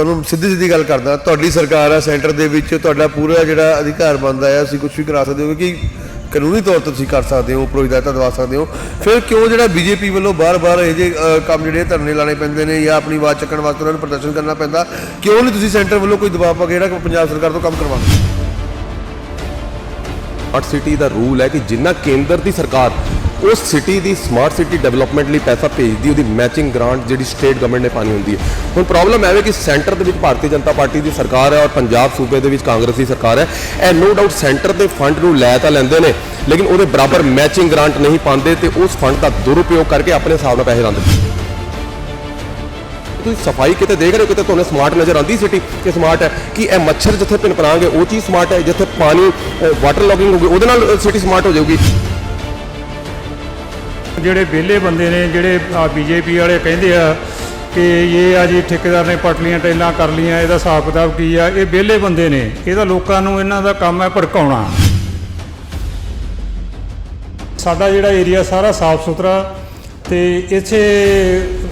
ਤੁਹਾਨੂੰ ਸਿੱਧੀ ਸਿੱਧੀ ਗੱਲ ਕਰਦਾ, ਤੁਹਾਡੀ ਸਰਕਾਰ ਹੈ ਸੈਂਟਰ ਦੇ ਵਿੱਚ ਤੁਹਾਡਾ ਪੂਰਾ ਜਿਹੜਾ ਅਧਿਕਾਰ ਬਣਦਾ ਹੈ ਅਸੀਂ ਕੁਝ ਵੀ ਕਰਾ ਸਕਦੇ ਹੋ ਕਿ ਕਾਨੂੰਨੀ ਤੌਰ ਤੇ ਤੁਸੀਂ ਕਰ ਸਕਦੇ ਹੋ, ਉੱਪਰੋਂ ਹਦਾਇਤਾਂ ਦਵਾ ਸਕਦੇ ਹੋ। ਫਿਰ ਕਿਉਂ ਜਿਹੜਾ ਬੀਜੇਪੀ ਵੱਲੋਂ ਬਾਰ-ਬਾਰ ਇਹ ਜੇ ਕੰਮ ਜਿਹੜੇ ਧਰਨੇ ਲਾਣੇ ਪੈਂਦੇ ਨੇ ਜਾਂ ਆਪਣੀ ਆਵਾਜ਼ ਚੱਕਣ ਵਾਸਤੇ ਉਹਨਾਂ ਨੂੰ ਪ੍ਰਦਰਸ਼ਨ ਕਰਨਾ ਪੈਂਦਾ, ਕਿਉਂ ਨਹੀਂ ਤੁਸੀਂ ਸੈਂਟਰ ਵੱਲੋਂ ਕੋਈ ਦਬਾਅ ਪਾ ਕੇ ਜਿਹੜਾ ਪੰਜਾਬ ਸਰਕਾਰ ਤੋਂ ਕੰਮ ਕਰਵਾਉਂਦੇ? ਸਮਾਰਟ ਸਿਟੀ ਦਾ ਰੂਲ ਹੈ ਕਿ ਜਿੰਨਾ ਕੇਂਦਰ ਦੀ ਸਰਕਾਰ ਉਸ ਸਿਟੀ ਦੀ ਸਮਾਰਟ ਸਿਟੀ ਡਿਵੈਲਪਮੈਂਟ ਲਈ ਪੈਸਾ ਭੇਜਦੀ, ਉਹਦੀ ਮੈਚਿੰਗ ਗ੍ਰਾਂਟ ਜਿਹੜੀ ਸਟੇਟ ਗਵਰਨਮੈਂਟ ਨੇ ਪਾਣੀ ਹੁੰਦੀ ਹੈ। ਹੁਣ ਪ੍ਰੋਬਲਮ ਐਵੇਂ ਕਿ ਸੈਂਟਰ ਦੇ ਵਿੱਚ ਭਾਰਤੀ ਜਨਤਾ ਪਾਰਟੀ ਦੀ ਸਰਕਾਰ ਹੈ ਔਰ ਪੰਜਾਬ ਸੂਬੇ ਦੇ ਵਿੱਚ ਕਾਂਗਰਸ ਦੀ ਸਰਕਾਰ ਹੈ। ਇਹ ਨੋ ਡਾਊਟ ਸੈਂਟਰ ਦੇ ਫੰਡ ਨੂੰ ਲੈ ਤਾਂ ਲੈਂਦੇ ਨੇ, ਲੇਕਿਨ ਉਹਦੇ ਬਰਾਬਰ ਮੈਚਿੰਗ ਗ੍ਰਾਂਟ ਨਹੀਂ ਪਾਉਂਦੇ ਤੇ ਉਸ ਫੰਡ ਦਾ ਦੁਰਉਪਯੋਗ ਕਰਕੇ ਆਪਣੇ ਹਿਸਾਬ ਨਾਲ ਪੈਸੇ ਲਾਉਂਦੇ। ਤੁਸੀਂ ਸਫ਼ਾਈ ਕਿਤੇ ਦੇਖ ਰਹੇ ਹੋ, ਕਿਤੇ ਤੁਹਾਨੂੰ ਸਮਾਰਟ ਨਜ਼ਰ ਆਉਂਦੀ ਸਿਟੀ ਕਿ ਸਮਾਰਟ ਹੈ ਕਿ ਇਹ ਮੱਛਰ ਜਿੱਥੇ ਪਿਨਪਨਾਂਗੇ ਉਹ ਚੀਜ਼ ਸਮਾਰਟ ਹੈ, ਜਿੱਥੇ ਪਾਣੀ ਵਾਟਰ ਲੌਗਿੰਗ ਹੋਊਗੀ, ਉਹਦੇ ਨਾਲ ਸਿਟੀ ਸਮਾਰਟ ਹੋ ਜਾਊਗੀ। ਜਿਹੜੇ ਵਿਹਲੇ ਬੰਦੇ ਨੇ, ਜਿਹੜੇ ਬੀਜੇਪੀ ਵਾਲੇ ਕਹਿੰਦੇ ਆ ਕਿ ਇਹ ਆ ਜੀ ਠੇਕੇਦਾਰ ਨੇ ਪਟਲੀਆਂ ਟੈਲਾਂ ਕਰ ਲੀਆਂ, ਇਹਦਾ ਹਿਸਾਬ ਕਿਤਾਬ ਕੀ ਆ? ਇਹ ਵਿਹਲੇ ਬੰਦੇ ਨੇ। ਇਹਦਾ ਲੋਕਾਂ ਨੂੰ ਇਹਨਾਂ ਦਾ ਕੰਮ ਹੈ ਭੜਕਾਉਣਾ। ਸਾਡਾ ਜਿਹੜਾ ਏਰੀਆ ਸਾਰਾ ਸਾਫ਼ ਸੁਥਰਾ ਤੇ ਇੱਥੇ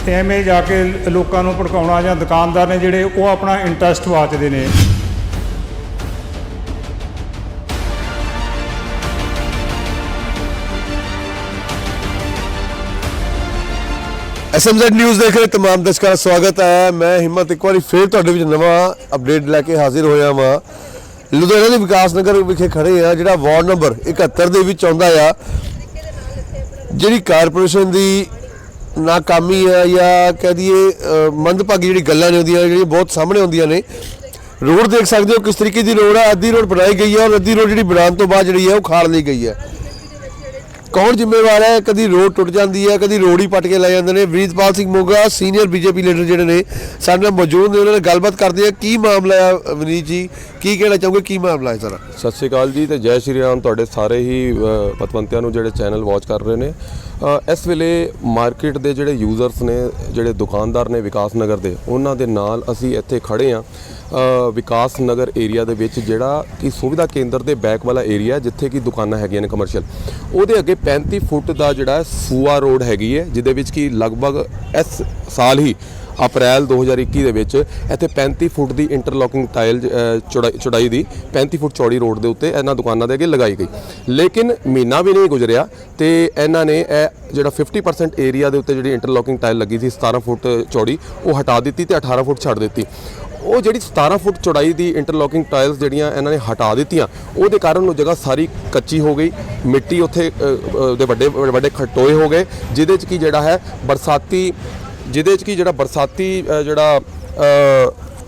ਐਵੇਂ ਜਾ ਕੇ ਲੋਕਾਂ ਨੂੰ ਭੜਕਾਉਣਾ ਜਾਂ ਦੁਕਾਨਦਾਰ ਨੇ ਜਿਹੜੇ, ਉਹ ਆਪਣਾ ਇੰਟਰਸਟ ਵਾਚਦੇ ਨੇ। ਐਸਐਮਜ਼ੈਡ ਨਿਊਜ਼ ਦੇਖ ਰਹੇ ਤਮਾਮ ਦਰਸ਼ਕਾਂ ਦਾ ਸਵਾਗਤ ਹੈ। ਮੈਂ ਹਿੰਮਤ ਇੱਕ ਵਾਰੀ ਫੇਰ ਤੁਹਾਡੇ ਵਿੱਚ ਨਵਾਂ ਅਪਡੇਟ ਲੈ ਕੇ ਹਾਜ਼ਰ ਹੋਇਆ ਵਾਂ। ਲੁਧਿਆਣਾ ਦੇ ਵਿਕਾਸ ਨਗਰ ਵਿਖੇ ਖੜੇ ਆ ਜਿਹੜਾ ਵਾਰਡ ਨੰਬਰ 71 ਦੇ ਵਿੱਚ ਆਉਂਦਾ ਆ। ਜਿਹੜੀ ਕਾਰਪੋਰੇਸ਼ਨ ਦੀ ਨਾਕਾਮੀ ਹੈ ਜਾਂ ਕਹਿ ਦਈਏ ਮੰਦਭਾਗੀ ਜਿਹੜੀ ਗੱਲਾਂ ਨੇ ਉਹਦੀਆਂ, ਜਿਹੜੀਆਂ ਬਹੁਤ ਸਾਹਮਣੇ ਆਉਂਦੀਆਂ ਨੇ। ਰੋਡ ਦੇਖ ਸਕਦੇ ਹੋ ਕਿਸ ਤਰੀਕੇ ਦੀ ਰੋਡ ਹੈ ਅੱਧੀ ਰੋਡ ਬਣਾਈ ਗਈ ਹੈ ਔਰ ਅੱਧੀ ਰੋਡ ਜਿਹੜੀ ਬਣਾਉਣ ਤੋਂ ਬਾਅਦ ਜਿਹੜੀ ਹੈ ਉਹ ਖਾੜ ਲਈ ਗਈ ਹੈ ਕੌਣ ਜ਼ਿੰਮੇਵਾਰ ਹੈ? ਕਦੀ ਰੋਡ ਟੁੱਟ ਜਾਂਦੀ ਹੈ, ਕਦੀ ਰੋਡ ਹੀ ਪੱਟ ਕੇ ਲੈ ਜਾਂਦੇ ਨੇ। Veerpal Singh Moga senior BJP leader ਜਿਹੜੇ ਨੇ, ਸਾਡੇ ਨਾਲ ਮੌਜੂਦ ਨੇ, ਉਹਨਾਂ ਨਾਲ ਗੱਲਬਾਤ ਕਰਦੇ ਆ ਕੀ ਮਾਮਲਾ ਹੈ ਵਿਨੀਤ ਜੀ? ਕੀ ਕਹਿਣਾ ਚਾਹੋਗੇ? ਕੀ ਮਾਮਲਾ ਹੈ ਸਾਰਾ? ਸਤਿ ਸ਼੍ਰੀ ਅਕਾਲ ਜੀ ਤੇ ਜੈ ਸ਼੍ਰੀ ਰਾਮ। ਤੁਹਾਡੇ ਸਾਰੇ ਹੀ ਪਤਵੰਤਿਆਂ ਨੂੰ ਜਿਹੜੇ ਚੈਨਲ ਵਾਚ ਕਰ ਰਹੇ ਨੇ। ਇਸ ਵੇਲੇ ਮਾਰਕੀਟ ਦੇ ਜਿਹੜੇ ਯੂਜ਼ਰਸ ਨੇ, ਜਿਹੜੇ ਦੁਕਾਨਦਾਰ ਨੇ ਵਿਕਾਸ ਨਗਰ ਦੇ, ਉਹਨਾਂ ਦੇ ਨਾਲ ਅਸੀਂ ਇੱਥੇ ਖੜੇ ਆ ਵਿਕਾਸ ਨਗਰ ਏਰੀਆ ਦੇ ਵਿੱਚ ਜਿਹੜਾ ਕਿ ਸੁਵਿਧਾ ਕੇਂਦਰ ਦੇ ਬੈਕ ਵਾਲਾ ਏਰੀਆ ਜਿੱਥੇ ਕਿ ਦੁਕਾਨਾਂ ਹੈਗੀਆਂ ਨੇ ਕਮਰਸ਼ੀਅਲ ਉਹਦੇ ਅੱਗੇ 35 ਫੁੱਟ ਦਾ ਜਿਹੜਾ ਸੂਆ ਰੋਡ ਹੈਗੀ ਹੈ ਜਿਹਦੇ ਵਿੱਚ ਕਿ ਲਗਭਗ ਇਸ ਸਾਲ ਹੀ ਅਪ੍ਰੈਲ 2021 ਦੇ ਵਿੱਚ ਇੱਥੇ 35 ਫੁੱਟ ਦੀ ਇੰਟਰਲੋਕਿੰਗ ਟਾਇਲ ਅ, ਚੌੜਾਈ ਚੌੜਾਈ ਦੀ 35 ਫੁੱਟ ਚੌੜੀ ਰੋਡ ਦੇ ਉੱਤੇ ਇਹਨਾਂ ਦੁਕਾਨਾਂ ਦੇ ਅੱਗੇ ਲਗਾਈ ਗਈ। ਲੇਕਿਨ ਮਹੀਨਾ ਵੀ ਨਹੀਂ ਗੁਜ਼ਰਿਆ ਤੇ ਇਹਨਾਂ ਨੇ ਇਹ ਜਿਹੜਾ 50% ਏਰੀਆ ਦੇ ਉੱਤੇ ਜਿਹੜੀ ਇੰਟਰਲੋਕਿੰਗ ਟਾਇਲ ਲੱਗੀ ਸੀ 17 ਫੁੱਟ ਚੌੜੀ ਉਹ ਹਟਾ ਦਿੱਤੀ ਤੇ 18 ਫੁੱਟ ਛੱਡ ਦਿੱਤੀ। ਉਹ ਜਿਹੜੀ 17 ਫੁੱਟ ਚੌੜਾਈ ਦੀ ਇੰਟਰਲੋਕਿੰਗ ਟਾਇਲਸ ਜਿਹੜੀਆਂ ਇਹਨਾਂ ਨੇ ਹਟਾ ਦਿੱਤੀਆਂ, ਉਹਦੇ ਕਾਰਨ ਉਹ ਜਗ੍ਹਾ ਸਾਰੀ ਕੱਚੀ ਹੋ ਗਈ, ਮਿੱਟੀ ਉੱਥੇ ਦੇ ਵੱਡੇ ਵੱਡੇ ਖਟੋਏ ਹੋ ਗਏ, ਜਿਹਦੇ 'ਚ ਕੀ ਜਿਹੜਾ ਹੈ, ਬਰਸਾਤੀ, ਜਿਹਦੇ 'ਚ ਕੀ ਜਿਹੜਾ ਬਰਸਾਤੀ ਜਿਹੜਾ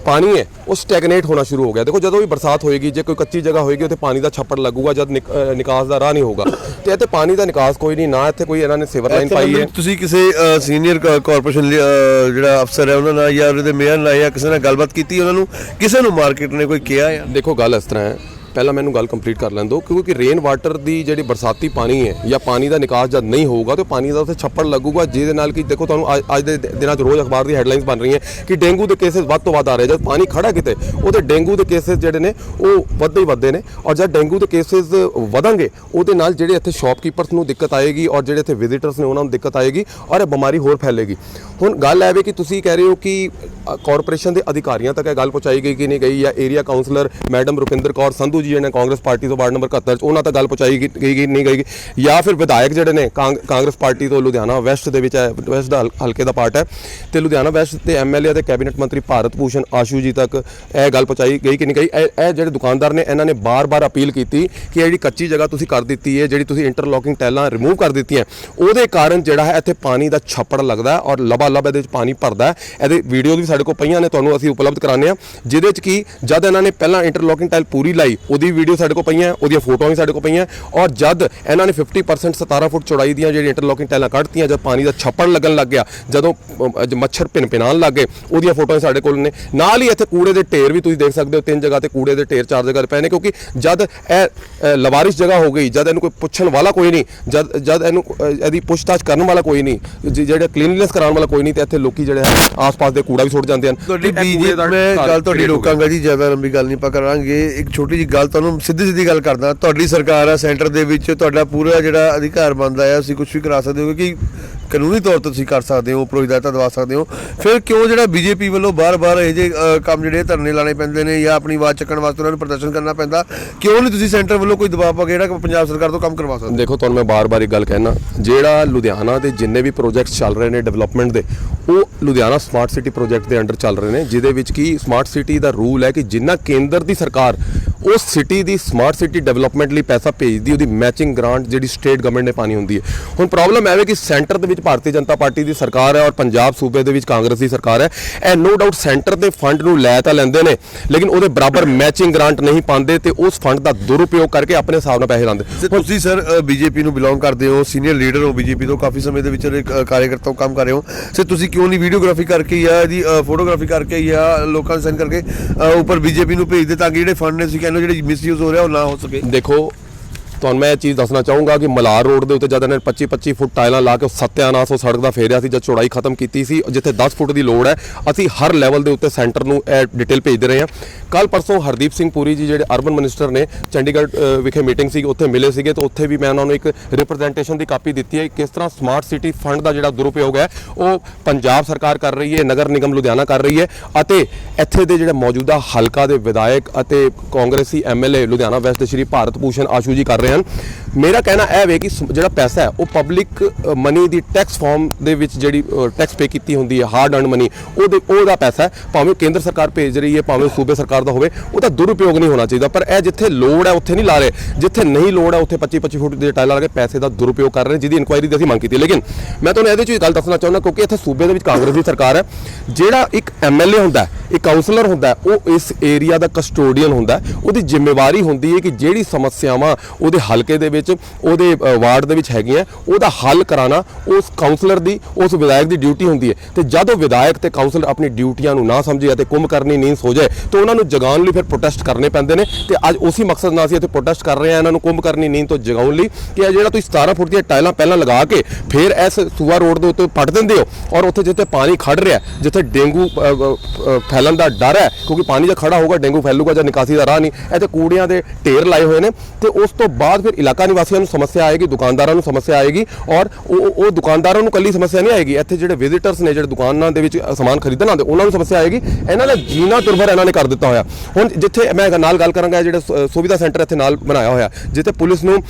ਪਾਣੀ ਹੈ ਉਹ ਸਟੈਗਨੇਟ ਹੋਣਾ ਸ਼ੁਰੂ ਹੋ ਗਿਆ। ਦੇਖੋ ਜਦੋਂ ਵੀ ਬਰਸਾਤ ਹੋਏਗੀ ਜੇ ਕੋਈ ਕੱਚੀ ਜਗ੍ਹਾ ਹੋਏਗੀ ਉੱਥੇ ਪਾਣੀ ਦਾ ਛੱਪੜ ਲੱਗੂਗਾ ਜਦ ਨਿਕਾਸ ਦਾ ਰਾਹ ਨਹੀਂ ਹੋਊਗਾ। ਤੇ ਇੱਥੇ ਪਾਣੀ ਦਾ ਨਿਕਾਸ ਕੋਈ ਨਹੀਂ ਨਾ ਇੱਥੇ ਕੋਈ ਇਹਨਾਂ ਨੇ ਸਿਵਰ ਲਾਈਨ ਪਾਈ ਹੈ। ਤੁਸੀਂ ਕਿਸੇ ਸੀਨੀਅਰ ਕਾਰਪੋਰੇਸ਼ਨ ਜਿਹੜਾ ਅਫਸਰ ਹੈ ਉਹਨਾਂ ਨਾਲ ਜਾਂ ਉਹਦੇ ਮੇਅਰ ਨਾਲ ਜਾਂ ਕਿਸੇ ਨਾਲ ਗੱਲਬਾਤ ਕੀਤੀ ਉਹਨਾਂ ਨੂੰ? ਕਿਸੇ ਨੂੰ ਮਾਰਕੀਟ ਨੇ ਕੋਈ ਕਿਹਾ ਆ ਦੇਖੋ ਗੱਲ ਇਸ ਤਰ੍ਹਾਂ ਹੈ ਪਹਿਲਾਂ ਮੈਨੂੰ ਗੱਲ ਕੰਪਲੀਟ ਕਰ ਲੈਣ ਦਿਓ, ਕਿਉਂਕਿ ਰੇਨ ਵਾਟਰ ਦੀ ਜਿਹੜੀ ਬਰਸਾਤੀ ਪਾਣੀ ਹੈ ਜਾਂ ਪਾਣੀ ਦਾ ਨਿਕਾਸ ਜਦ ਨਹੀਂ ਹੋਊਗਾ, ਤੇ ਪਾਣੀ ਦਾ ਉੱਥੇ ਛੱਪੜ ਲੱਗੂਗਾ, ਜਿਹਦੇ ਨਾਲ ਕਿ ਦੇਖੋ ਤੁਹਾਨੂੰ ਅੱਜ- ਅੱਜ ਦੇ ਦਿਨਾਂ 'ਚ ਰੋਜ਼ ਅਖਬਾਰ ਦੀ ਹੈਡਲਾਈਨਸ ਬਣ ਰਹੀਆਂ ਕਿ ਡੇਂਗੂ ਦੇ ਕੇਸਿਸ ਵੱਧ ਤੋਂ ਵੱਧ ਆ ਰਹੇ ਜਦ ਪਾਣੀ ਖੜਾ ਕਿਤੇ, ਉਹਦੇ ਡੇਂਗੂ ਦੇ ਕੇਸਿਸ ਜਿਹੜੇ ਨੇ, ਉਹ ਵੱਧਦੇ ਹੀ ਵੱਧਦੇ ਨੇ ਔਰ ਜਦ ਡੇਂਗੂ ਦੇ ਕੇਸਿਸ ਵਧਾਂਗੇ ਉਹਦੇ ਨਾਲ ਜਿਹੜੇ ਇੱਥੇ ਸ਼ਾਪਕੀਪਰਸ ਨੂੰ ਦਿੱਕਤ ਆਏਗੀ ਔਰ ਜਿਹੜੇ ਇੱਥੇ ਵਿਜ਼ਿਟਰਸ ਨੇ ਉਹਨਾਂ ਨੂੰ ਦਿੱਕਤ ਆਏਗੀ ਔਰ ਇਹ ਬਿਮਾਰੀ ਹੋਰ ਫੈਲੇਗੀ। ਹੁਣ ਗੱਲ ਐ ਵੀ ਕਿ ਤੁਸੀਂ ਕਹਿ ਰਹੇ ਹੋ ਕਿ ਕਾਰਪੋਰੇਸ਼ਨ ਦੇ ਅਧਿਕਾਰੀਆਂ ਤੱਕ ਇਹ ਗੱਲ ਪਹੁੰਚਾਈ ਗਈ ਕਿ ਨਹੀਂ ਗਈ ਜਾਂ area councillor madam Rupinder Kaur Sandhu ji ਨੇ ਕਾਂਗਰਸ ਪਾਰਟੀ ਤੋਂ ਵਾਰਡ ਨੰਬਰ 71 ਚ, ਉਹਨਾਂ ਤੱਕ ਗੱਲ ਪਹੁੰਚਾਈ ਗਈ ਕਿ ਨਹੀਂ ਗਈ। ਜਾਂ ਫਿਰ ਵਿਧਾਇਕ ਜਿਹੜੇ ਨੇ ਕਾਂਗ- ਕਾਂਗਰਸ ਪਾਰਟੀ ਤੋਂ ਲੁਧਿਆਣਾ ਵੈਸਟ ਦੇ ਵਿੱਚ ਹੈ, ਵੈਸਟ ਦਾ ਹਲ- ਹਲਕੇ ਦਾ ਪਾਰਟ ਹੈ। ਤੇ ਲੁਧਿਆਣਾ ਵੈਸਟ ਦੇ ਐਮਐਲਏ ਅਤੇ ਕੈਬਨਿਟ ਮੰਤਰੀ ਭਾਰਤ ਭੂਸ਼ਣ ਆਸ਼ੂ ਜੀ ਤੱਕ ਇਹ ਗੱਲ ਪਹੁੰਚਾਈ ਗਈ ਕਿ ਨਹੀਂ ਗਈ। ਇਹ ਇਹ ਜਿਹੜੇ ਦੁਕਾਨਦਾਰ ਨੇ, ਇਹਨਾਂ ਨੇ ਬਾਰ-ਬਾਰ ਅਪੀਲ ਕੀਤੀ ਕਿ ਇਹ ਜਿਹੜੀ ਕੱਚੀ ਜਗ੍ਹਾ ਤੁਸੀਂ ਕਰ ਦਿੱਤੀ ਹੈ, ਜਿਹੜੀ ਤੁਸੀਂ ਇੰਟਰਲੋਕਿੰਗ ਟੈਲਾਂ ਰਿਮੂਵ ਕਰ ਦਿੱਤੀਆਂ, ਉਹਦੇ ਕਾਰਨ ਜਿਹੜਾ ਹੈ ਇੱਥੇ ਪਾਣੀ ਦਾ ਛੱਪੜ ਲੱਗਦਾ ਔਰ ਲਬਾ ਲਬ ਇਹਦੇ ਵਿੱਚ ਪਾਣੀ ਭਰਦਾ ਇਹਦੇ ਵੀਡੀਓ ਵੀ ਸਾਡੇ ਕੋਲ ਪਈਆਂ ਨੇ, ਤੁਹਾਨੂੰ ਅਸੀਂ ਉਪਲਬਧ ਕਰਾਉਂਦੇ ਆ ਜਿਹਦੇ 'ਚ ਕੀ, ਜਦ ਇਹਨਾਂ ਨੇ ਪਹਿਲਾਂ ਇੰਟਰਲੋਕਿੰਗ ਟਾਈਲ ਪੂਰੀ ਲਾਈ, ਉਹਦੀ ਵੀਡੀਓ ਸਾਡੇ ਕੋਲ ਪਈਆਂ, ਉਹਦੀਆਂ ਫੋਟੋਆਂ ਵੀ ਸਾਡੇ ਕੋਲ ਪਈਆਂ। ਔਰ ਜਦ ਇਹਨਾਂ ਨੇ 50% 17 ਫੁੱਟ ਚੌੜਾਈ ਦੀਆਂ ਜਿਹੜੀਆਂ ਇੰਟਰਲੋਕਿੰਗ ਟਾਈਲਾਂ ਕੱਢਤੀਆਂ, ਜਦ ਪਾਣੀ ਦਾ ਛੱਪੜ ਲੱਗਣ ਲੱਗ ਗਿਆ, ਜਦੋਂ ਮੱਛਰ ਭਿਨ ਭਿਨਾਣ ਲੱਗ ਗਏ, ਉਹਦੀਆਂ ਫੋਟੋਆਂ ਸਾਡੇ ਕੋਲ ਨੇ। ਨਾਲ ਹੀ ਇੱਥੇ ਕੂੜੇ ਦੇ ਢੇਰ ਵੀ ਤੁਸੀਂ ਦੇਖ ਸਕਦੇ ਹੋ, ਤਿੰਨ ਜਗ੍ਹਾ ਤੇ ਕੂੜੇ ਦੇ ਢੇਰ, ਚਾਰ ਜਗ੍ਹਾ ਤੇ ਪਏ ਨੇ, ਕਿਉਂਕਿ ਜਦ ਇਹ ਲਵਾਰਿਸ ਜਗ੍ਹਾ ਹੋ ਗਈ, ਜਦ ਇਹਨੂੰ ਕੋਈ ਪੁੱਛਣ ਵਾਲਾ ਕੋਈ ਨਹੀਂ, ਜਦ ਜਦ ਇਹਨੂੰ ਇਹਦੀ ਪੁੱਛਤਾਛ ਕਰਨ ਵਾਲਾ ਕੋਈ ਨਹੀਂ ਜਿਹੜਾ ਕਲੀਨਲੀਨੈਸ ਕਰਾਉਣ ਵਾਲਾ ਕੋਈ ਨਹੀਂ, ਤੇ ਇੱਥੇ ਲੋਕੀ ਜਿਹੜੇ ਆਸ-ਪਾਸ ਦੇ ਕੂੜਾ ਵੀ ਸੁੱਟ ਜਾਂਦੇ ਹਨ। ਤੁਹਾਡੀ ਬੀਜੀ ਮੈਂ ਗੱਲ ਤੁਹਾਡੀ। ਰੋਕਾਂਗਾ ਜੀ ਜ਼ਿਆਦਾ ਲੰਬੀ ਗੱਲ ਨਹੀਂ ਪਾ ਕਰਾਂਗੇ। ਇੱਕ ਛੋਟੀ ਜੀ ਗੱਲ ਤੁਹਾਨੂੰ ਸਿੱਧੀ ਸਿੱਧੀ ਗੱਲ ਕਰਦਾ। ਤੁਹਾਡੀ ਸਰਕਾਰ ਆ ਸੈਂਟਰ ਦੇ ਵਿੱਚ ਤੁਹਾਡਾ ਪੂਰਾ ਜਿਹੜਾ ਅਧਿਕਾਰ ਬਣਦਾ ਹੈ ਤੁਸੀਂ ਕੁਝ ਵੀ ਕਰਾ ਸਕਦੇ ਹੋ ਕਿ ਕਾਨੂੰਨੀ ਤੌਰ ਤੇ ਤੁਸੀਂ ਕਰ ਸਕਦੇ ਹੋ, ਉੱਪਰੋਂ ਹਦਾਇਤਾਂ ਦਵਾ ਸਕਦੇ ਹੋ। ਫਿਰ ਕਿਉਂ ਜਿਹੜਾ ਬੀਜੇਪੀ ਵੱਲੋਂ ਬਾਰ-ਬਾਰ ਇਹ ਜੇ ਕੰਮ ਜਿਹੜੇ ਧਰਨੇ ਲਾਣੇ ਪੈਂਦੇ ਨੇ ਜਾਂ ਆਪਣੀ ਆਵਾਜ਼ ਚੱਕਣ ਵਾਸਤੇ ਉਹਨਾਂ ਨੂੰ ਪ੍ਰਦਰਸ਼ਨ ਕਰਨਾ ਪੈਂਦਾ, ਕਿਉਂ ਨਹੀਂ ਤੁਸੀਂ ਸੈਂਟਰ ਵੱਲੋਂ ਕੋਈ ਦਬਾਅ ਪਾ ਕੇ ਜਿਹੜਾ ਪੰਜਾਬ ਸਰਕਾਰ ਤੋਂ ਕੰਮ ਕਰਵਾ ਸਕਦੇ ਦੇਖੋ, ਤੁਹਾਨੂੰ ਮੈਂ ਬਾਰ-ਬਾਰ ਇੱਕ ਗੱਲ ਕਹਿਣਾ, ਜਿਹੜਾ ਲੁਧਿਆਣਾ ਦੇ ਜਿੰਨੇ ਵੀ ਪ੍ਰੋਜੈਕਟਸ ਚੱਲ ਰਹੇ ਨੇ ਡਿਵੈਲਪਮੈਂਟ ਦੇ, ਉਹ ਲੁਧਿਆਣਾ ਸਮਾਰਟ ਸਿਟੀ ਪ੍ਰੋਜੈਕਟ ਦੇ ਅੰਡਰ ਚੱਲ ਰਹੇ ਨੇ, ਜਿਹਦੇ ਵਿੱਚ ਕੀ ਸਮਾਰਟ ਸਿਟੀ ਦਾ ਰੂਲ ਹੈ ਕਿ ਜਿੰਨਾ ਕੇਂਦਰ ਦੀ ਸਰਕਾਰ ਉਸ ਸਿਟੀ ਦੀ ਸਮਾਰਟ ਸਿਟੀ ਡਿਵੈਲਪਮੈਂਟ ਲਈ ਪੈਸਾ ਭੇਜਦੀ, ਉਹਦੀ ਮੈਚਿੰਗ ਗ੍ਰਾਂਟ ਜਿਹੜੀ ਸਟੇਟ ਗਵਰਨਮੈਂਟ ਨੇ ਪਾਣੀ ਹੁੰਦੀ ਹੈ। ਹੁਣ ਪ੍ਰੋਬਲਮ ਐਵੇਂ ਕਿ ਸੈਂਟਰ ਦੇ ਵਿੱਚ ਭਾਰਤੀ ਜਨਤਾ ਪਾਰਟੀ ਦੀ ਸਰਕਾਰ ਹੈ ਔਰ ਪੰਜਾਬ ਸੂਬੇ ਦੇ ਵਿੱਚ ਕਾਂਗਰਸ ਦੀ ਸਰਕਾਰ ਹੈ। ਇਹ ਨੋ ਡਾਊਟ ਸੈਂਟਰ ਦੇ ਫੰਡ ਨੂੰ ਲੈ ਤਾਂ ਲੈਂਦੇ ਨੇ ਲੇਕਿਨ ਉਹਦੇ ਬਰਾਬਰ ਮੈਚਿੰਗ ਗ੍ਰਾਂਟ ਨਹੀਂ ਪਾਉਂਦੇ ਤੇ ਉਸ ਫੰਡ ਦਾ ਦੁਰਉਪਯੋਗ ਕਰਕੇ ਆਪਣੇ ਹਿਸਾਬ ਨਾਲ ਪੈਸੇ ਲਾਉਂਦੇ। ਤੁਸੀਂ ਸਰ ਬੀਜੇਪੀ ਨੂੰ ਬਿਲੋਂਗ ਕਰਦੇ ਹੋ ਸੀਨੀਅਰ ਲੀਡਰ ਹੋ ਬੀਜੇਪੀ ਤੋਂ ਕਾਫੀ ਸਮੇਂ ਦੇ ਵਿੱਚ ਕਾਰਜਕਰਤਾ ਕੰਮ ਕਰ ਰਹੇ ਹੋ। ਸਰ ਤੁਸੀਂ ਕਿਉਂ ਨਹੀਂ ਵੀਡੀਓਗ੍ਰਾਫੀ ਕਰਕੇ ਜਾਂ ਇਹਦੀ ਫੋਟੋਗ੍ਰਾਫੀ ਕਰਕੇ ਜਾਂ ਲੋਕਾਂ ਨੂੰ ਸੈਂਡ ਕਰਕੇ ਉੱਪਰ ਬੀਜੇਪੀ ਨੂੰ ਭੇਜ ਦੇ ਤਾਂ ਕਿ ਜਿਹੜੇ ਫੰਡ ਨੇ ਤੁਸੀਂ ਕਹਿੰਦੇ ਜਿਹੜੇ ਮਿਸਯੂਜ਼ ਹੋ ਰਿਹਾ ਉਹ ਨਾ ਹੋ ਸਕੇ? ਦੇਖੋ ਤੁਹਾਨੂੰ ਮੈਂ ਇਹ ਚੀਜ਼ ਦੱਸਣਾ ਚਾਹੂੰਗਾ ਕਿ ਮਲਾਰ ਰੋਡ ਦੇ ਉੱਤੇ ਜਦ ਇਹਨਾਂ ਨੇ 25 25 ਫੁੱਟ ਟਾਇਲਾਂ ਲਾ ਕੇ ਉਹ ਸੱਤਿਆਨਾਸ਼ ਉਹ ਸੜਕ ਦਾ ਫੇਰਿਆ ਸੀ, ਜਦ ਚੌੜਾਈ ਖਤਮ ਕੀਤੀ ਸੀ, ਜਿੱਥੇ 10 ਫੁੱਟ ਦੀ ਲੋੜ ਹੈ, ਅਸੀਂ ਹਰ ਲੈਵਲ ਦੇ ਉੱਤੇ ਸੈਂਟਰ ਨੂੰ ਇਹ ਡਿਟੇਲ ਭੇਜਦੇ ਰਹੇ ਹਾਂ। ਕੱਲ ਪਰਸੋਂ ਹਰਦੀਪ ਸਿੰਘ ਪੁਰੀ ਜੀ, ਜਿਹੜੇ ਅਰਬਨ ਮਿਨਿਸਟਰ ਨੇ ਚੰਡੀਗੜ੍ਹ ਵਿਖੇ ਮੀਟਿੰਗ ਸੀ, ਉੱਥੇ ਮਿਲੇ ਸੀਗੇ, ਤੇ ਉੱਥੇ ਵੀ ਮੈਂ ਉਹਨਾਂ ਨੂੰ ਇੱਕ ਰਿਪਰੈਜ਼ੈਂਟੇਸ਼ਨ ਦੀ ਕਾਪੀ ਦਿੱਤੀ ਹੈ, ਕਿਸ ਤਰ੍ਹਾਂ ਸਮਾਰਟ ਸਿਟੀ ਫੰਡ ਦਾ ਜਿਹੜਾ ਦੁਰਉਪਯੋਗ ਹੈ, ਉਹ ਪੰਜਾਬ ਸਰਕਾਰ ਕਰ ਰਹੀ ਹੈ, ਨਗਰ ਨਿਗਮ ਲੁਧਿਆਣਾ ਕਰ ਰਹੀ ਹੈ, ਅਤੇ ਇੱਥੇ ਦੇ ਜਿਹੜੇ ਮੌਜੂਦਾ ਹਲਕਾ ਦੇ ਵਿਧਾਇਕ ਅਤੇ ਕਾਂਗਰਸੀ ਐਮਐਲਏ ਲੁਧਿਆਣਾ ਵੈਸਟ ਦੇ ਸ਼੍ਰੀ ਭਾਰਤ ਭੂਸ਼ਣ ਆਸ਼ੂ ਜੀ ਕਰ ਰਹੇ ਹਨ ਮੇਰਾ ਕਹਿਣਾ ਇਹ ਵੇ ਕਿ ਸ- ਜਿਹੜਾ ਪੈਸਾ ਹੈ, ਉਹ ਪਬਲਿਕ ਮਨੀ ਦੀ ਟੈਕਸ ਫਾਰਮ ਦੇ ਵਿੱਚ ਜਿਹੜੀ ਟੈਕਸ ਪੇ ਕੀਤੀ ਹੁੰਦੀ ਹੈ ਹਾਰਡ ਅਰਨ ਮਨੀ ਉਹਦੇ, ਉਹਦਾ ਪੈਸਾ ਹੈ। ਭਾਵੇਂ ਕੇਂਦਰ ਸਰਕਾਰ ਭੇਜ ਰਹੀ ਹੈ, ਭਾਵੇਂ ਸੂਬੇ ਸਰਕਾਰ ਦਾ ਹੋਵੇ ਉਹਦਾ ਦੁਰਉਪਯੋਗ ਨਹੀਂ ਹੋਣਾ ਚਾਹੀਦਾ। ਪਰ ਇਹ ਜਿੱਥੇ ਲੋੜ ਹੈ, ਉੱਥੇ ਨਹੀਂ ਲਾ ਰਹੇ। ਜਿੱਥੇ ਨਹੀਂ ਲੋੜ ਹੈ, ਉੱਥੇ 25 25 ਫੁੱਟ ਦੇ ਟਾਇਲਾਂ ਲਾ ਕੇ ਪੈਸੇ ਦਾ ਦੁਰਉਪਯੋਗ ਕਰ ਰਹੇ ਜਿਹਦੀ ਇਨਕੁਆਇਰੀ ਦੀ ਅਸੀਂ ਮੰਗ ਕੀਤੀ ਲੇਕਿਨ ਮੈਂ ਤੁਹਾਨੂੰ ਇਹਦੇ ਚ ਇੱਕ ਗੱਲ ਦੱਸਣਾ ਚਾਹੁੰਦਾ, ਕਿਉਂਕਿ ਇੱਥੇ ਸੂਬੇ ਦੇ ਵਿੱਚ ਕਾਂਗਰਸ ਦੀ ਸਰਕਾਰ ਹੈ, ਜਿਹੜਾ ਇੱਕ ਐਮਐਲਏ ਹੁੰਦਾ ਇੱਕ ਕਾਉਂਸਲਰ ਹੁੰਦਾ ਉਹ ਇਸ ਏਰੀਆ ਦਾ ਕਸਟੋਡੀਅਨ ਹੁੰਦਾ ਉਹਦੀ ਜ਼ਿੰਮੇਵਾਰੀ ਹੁੰਦੀ ਹੈ ਕਿ ਜਿਹੜੀ ਸਮੱਸਿਆਵਾਂ ਉਹਦੇ ਹਲਕੇ ਦੇ ਵਿੱਚ ਵਿੱਚ ਉਹਦੇ ਵਾਰਡ ਦੇ ਵਿੱਚ ਹੈਗੀਆਂ ਉਹਦਾ ਹੱਲ ਕਰਾਣਾ ਉਸ ਕਾਉਂਸਲਰ ਦੀ, ਉਸ ਵਿਧਾਇਕ ਦੀ ਡਿਊਟੀ ਹੁੰਦੀ ਹੈ। ਤੇ ਜਦੋਂ ਵਿਧਾਇਕ ਤੇ ਕਾਉਂਸਲਰ ਆਪਣੀ ਡਿਊਟੀਆਂ ਨੂੰ ਨਾ ਸਮਝੇ ਅਤੇ ਕੁੰਭ ਕਰਨੀ ਨਹੀਂ ਸੋ ਜਾਏ, ਤਾਂ ਉਹਨਾਂ ਨੂੰ ਜਗਾਉਣ ਲਈ ਫਿਰ ਪ੍ਰੋਟੈਸਟ ਕਰਨੇ ਪੈਂਦੇ ਨੇ। ਤੇ ਅੱਜ ਉਸੇ ਮਕਸਦ ਨਾਲ ਅਸੀਂ ਇੱਥੇ ਪ੍ਰੋਟੈਸਟ ਕਰ ਰਹੇ ਹਾਂ ਇਹਨਾਂ ਨੂੰ ਕੁੰਭ ਕਰਨੀ ਨੀਂਦ ਤੋਂ ਜਗਾਉਣ ਲਈ ਕਿ ਇਹ ਜਿਹੜਾ ਤੁਸੀਂ 17 ਫੁੱਟ ਦੀਆਂ ਟਾਈਲਾਂ ਪਹਿਲਾਂ ਲਗਾ ਕੇ ਫਿਰ ਇਸ ਸੂਆ ਰੋਡ ਦੇ ਉੱਤੇ ਪੱਟ ਦਿੰਦੇ ਹੋ ਔਰ ਉੱਥੇ ਜਿੱਥੇ ਪਾਣੀ ਖੜ ਰਿਹਾ ਜਿੱਥੇ ਡੇਂਗੂ ਫੈਲਣ ਦਾ ਡਰ ਹੈ, ਕਿਉਂਕਿ ਪਾਣੀ ਜੇ ਖੜਾ ਹੋਊਗਾ, ਡੇਂਗੂ ਫੈਲੂਗਾ ਜਾਂ ਨਿਕਾਸੀ ਦਾ ਰਾਹ ਨਹੀਂ, ਇੱਥੇ ਕੂੜਿਆਂ ਦੇ ਢੇਰ ਲਾਏ ਹੋਏ ਨੇ। ਤੇ ਉਸ ਤੋਂ ਬਾਅਦ ਫਿਰ ਇਲਾਕਾ ਵਾਸੀਆਂ ਨੂੰ ਸਮੱਸਿਆ ਆਏਗੀ, ਦੁਕਾਨਦਾਰਾਂ ਨੂੰ ਸਮੱਸਿਆ ਆਏਗੀ ਔਰ ਉਹ ਉਹ- ਦੁਕਾਨਦਾਰਾਂ ਨੂੰ ਕੱਲੀ ਸਮੱਸਿਆ ਨਹੀਂ ਆਏਗੀ। ਇੱਥੇ ਜਿਹੜੇ ਵਿਜ਼ਿਟਰਸ ਨੇ, ਜਿਹੜੇ ਦੁਕਾਨਾਂ ਦੇ ਵਿੱਚ ਸਮਾਨ ਖਰੀਦਣ ਆਉਂਦੇ, ਉਹਨਾਂ ਨੂੰ ਸਮੱਸਿਆ ਆਏਗੀ। ਇਹਨਾਂ ਦਾ ਜੀਣਾ ਦੁਰਭਰ ਇਹਨਾਂ ਨੇ ਕਰ ਦਿੱਤਾ ਹੋਇਆ। ਹੁਣ ਜਿੱਥੇ ਮੈਂ ਨਾਲ ਗੱਲ ਕਰਾਂਗਾ ਜਿਹੜਾ ਸੁਵਿਧਾ ਸੈਂਟਰ ਇੱਥੇ ਨਾਲ ਬਣਾਇਆ ਹੋਇਆ, ਜਿੱਥੇ ਪੁਲਿਸ ਨੂੰ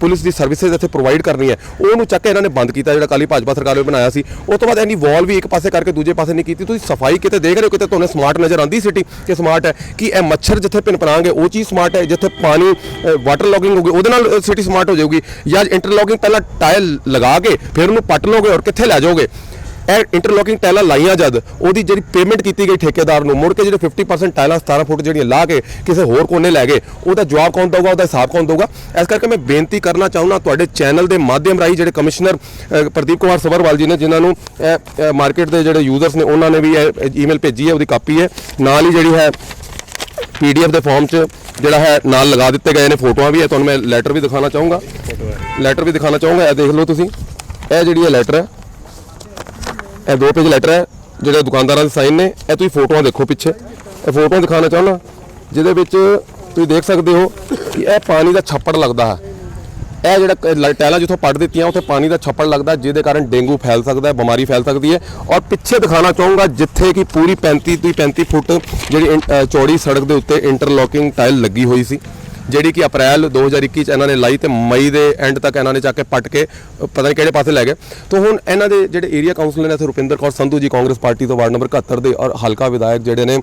ਪੁਲਿਸ ਦੀ ਸਰਵਿਸਿਜ਼ ਇੱਥੇ ਪ੍ਰੋਵਾਈਡ ਕਰਨੀ ਹੈ, ਉਹਨੂੰ ਚੱਕ ਕੇ ਇਹਨਾਂ ਨੇ ਬੰਦ ਕੀਤਾ, ਜਿਹੜਾ ਕਾਲੀ ਭਾਜਪਾ ਸਰਕਾਰ ਨੇ ਬਣਾਇਆ ਸੀ। ਉਸ ਤੋਂ ਬਾਅਦ ਇਹਨੀ ਵਾਲ ਵੀ ਇੱਕ ਪਾਸੇ ਕਰਕੇ ਦੂਜੇ ਪਾਸੇ ਨਹੀਂ ਕੀਤੀ। ਤੁਸੀਂ ਸਫ਼ਾਈ ਕਿਤੇ ਦੇਖ ਰਹੇ ਹੋ, ਕਿਤੇ ਤੁਹਾਨੂੰ ਸਮਾਰਟ ਨਜ਼ਰ ਆਉਂਦੀ ਸਿਟੀ ਕਿ ਸਮਾਰਟ ਹੈ, ਕਿ ਇਹ ਮੱਛਰ ਜਿੱਥੇ ਪਿੰਪਰਾਂਗੇ ਉਹ ਚੀਜ਼ ਸਮਾਰਟ ਹੈ, ਜਿੱਥੇ ਪਾਣੀ ਵਾਟਰ ਲੌਗਿੰਗ ਹੋਗੀ ਉਹਦੇ ਨਾਲ ਸਿਟੀ ਸਮਾਰਟ ਹੋ ਜਾਊਗੀ। ਜਾਂ ਇੰਟਰਲੋਕਿੰਗ ਪਹਿਲਾਂ ਟਾਇਲ ਲਗਾ ਕੇ, ਫਿਰ ਉਹਨੂੰ ਪੱਟ ਲੋਗੇ ਔਰ ਕਿੱਥੇ ਲੈ ਜਾਓਗੇ? ਇਹ ਇੰਟਰਲੋਕਿੰਗ ਟਾਇਲਾਂ ਲਾਈਆਂ ਜਦ, ਉਹਦੀ ਜਿਹੜੀ ਪੇਮੈਂਟ ਕੀਤੀ ਗਈ ਠੇਕੇਦਾਰ ਨੂੰ, ਮੁੜ ਕੇ ਜਿਹੜੇ 50% ਟਾਇਲਾਂ 17 ਫੁੱਟ ਜਿਹੜੀਆਂ ਲਾ ਕੇ ਕਿਸੇ ਹੋਰ ਕੋਨੇ ਲੈ ਗਏ, ਉਹਦਾ ਜਵਾਬ ਕੌਣ ਦਊਗਾ, ਉਹਦਾ ਹਿਸਾਬ ਕੌਣ ਦਊਗਾ? ਇਸ ਕਰਕੇ ਮੈਂ ਬੇਨਤੀ ਕਰਨਾ ਚਾਹੁੰਦਾ ਤੁਹਾਡੇ ਚੈਨਲ ਦੇ ਮਾਧਿਅਮ ਰਾਹੀਂ ਜਿਹੜੇ ਕਮਿਸ਼ਨਰ ਪ੍ਰਦੀਪ ਕੁਮਾਰ ਸਬਰਵਾਲ ਜੀ ਨੇ, ਜਿਨ੍ਹਾਂ ਨੂੰ ਮਾਰਕੀਟ ਦੇ ਜਿਹੜੇ ਯੂਜ਼ਰਸ ਨੇ, ਉਹਨਾਂ ਨੇ ਵੀ ਇਹ ਈਮੇਲ ਭੇਜੀ ਹੈ, ਉਹਦੀ ਕਾਪੀ ਹੈ। ਨਾਲ ਹੀ ਜਿਹੜੀ ਹੈ ਪੀਡੀਐਫ ਦੇ ਫਾਰਮ 'ਚ ਜਿਹੜਾ ਹੈ ਨਾਲ ਲਗਾ ਦਿੱਤੇ ਗਏ ਨੇ ਫੋਟੋਆਂ ਵੀ ਹੈ ਤੁਹਾਨੂੰ ਮੈਂ ਲੈਟਰ ਵੀ ਦਿਖਾਉਣਾ ਚਾਹੂੰਗਾ। ਲੈਟਰ ਵੀ ਦਿਖਾਉਣਾ ਚਾਹੂੰਗਾ, ਇਹ ਦੇਖ ਲਓ ਤੁਸੀਂ। ਇਹ ਜਿਹੜੀ ਹੈ ਲੈਟਰ ਹੈ, ਇਹ ਦੋ ਪੇਜ ਲੈਟਰ ਹੈ, ਜਿਹੜੇ ਦੁਕਾਨਦਾਰਾਂ ਦੇ ਸਾਈਨ ਨੇ, ਇਹ ਤੁਸੀਂ ਫੋਟੋਆਂ ਦੇਖੋ ਪਿੱਛੇ। ਇਹ ਫੋਟੋਆਂ ਦਿਖਾਉਣਾ ਚਾਹੁੰਦਾ, ਜਿਹਦੇ ਵਿੱਚ ਤੁਸੀਂ ਦੇਖ ਸਕਦੇ ਹੋ ਕਿ ਇਹ ਪਾਣੀ ਦਾ ਛੱਪੜ ਲੱਗਦਾ ਹੈ। ਇਹ ਜਿਹੜਾ ਕ- ਟਾਇਲਾਂ ਜਿੱਥੋਂ ਪੱਟ ਦਿੱਤੀਆਂ, ਉੱਥੇ ਪਾਣੀ ਦਾ ਛੱਪੜ ਲੱਗਦਾ, ਜਿਹਦੇ ਕਾਰਨ ਡੇਂਗੂ ਫੈਲ ਸਕਦਾ ਹੈ ਬਿਮਾਰੀ ਫੈਲ ਸਕਦੀ ਹੈ। ਔਰ ਪਿੱਛੇ ਦਿਖਾਉਣਾ ਚਾਹੂੰਗਾ, ਜਿੱਥੇ ਕਿ ਪੂਰੀ 35 ਤੋਂ 35 ਫੁੱਟ ਜਿਹੜੀ ਇਨ- ਚੌੜੀ ਸੜਕ ਦੇ ਉੱਤੇ ਇੰਟਰਲੋਕਿੰਗ ਟਾਇਲ ਲੱਗੀ ਹੋਈ ਸੀ, ਜਿਹੜੀ ਕਿ ਅਪ੍ਰੈਲ 2021 ਚ ਇਹਨਾਂ ਨੇ ਲਾਈ ਤੇ ਮਈ ਦੇ ਐਂਡ ਤੱਕ ਇਹਨਾਂ ਨੇ ਚੱਕ ਕੇ ਪੱਟ ਕੇ ਪਤਾ ਨਹੀਂ ਕਿਹੜੇ ਪਾਸੇ ਲੈ ਗਏ। ਤੋਂ ਹੁਣ ਇਹਨਾਂ ਦੇ ਜਿਹੜੇ ਏਰੀਆ ਕਾਉਂਸਲਰ ਨੇ ਇੱਥੇ ਰੁਪਿੰਦਰ ਕੌਰ ਸੰਧੂ ਜੀ ਕਾਂਗਰਸ ਪਾਰਟੀ ਤੋਂ ਵਾਰਡ ਨੰਬਰ 71 ਦੇ ਔਰ ਹਲਕਾ ਵਿਧਾਇਕ ਜਿਹੜੇ ਨੇ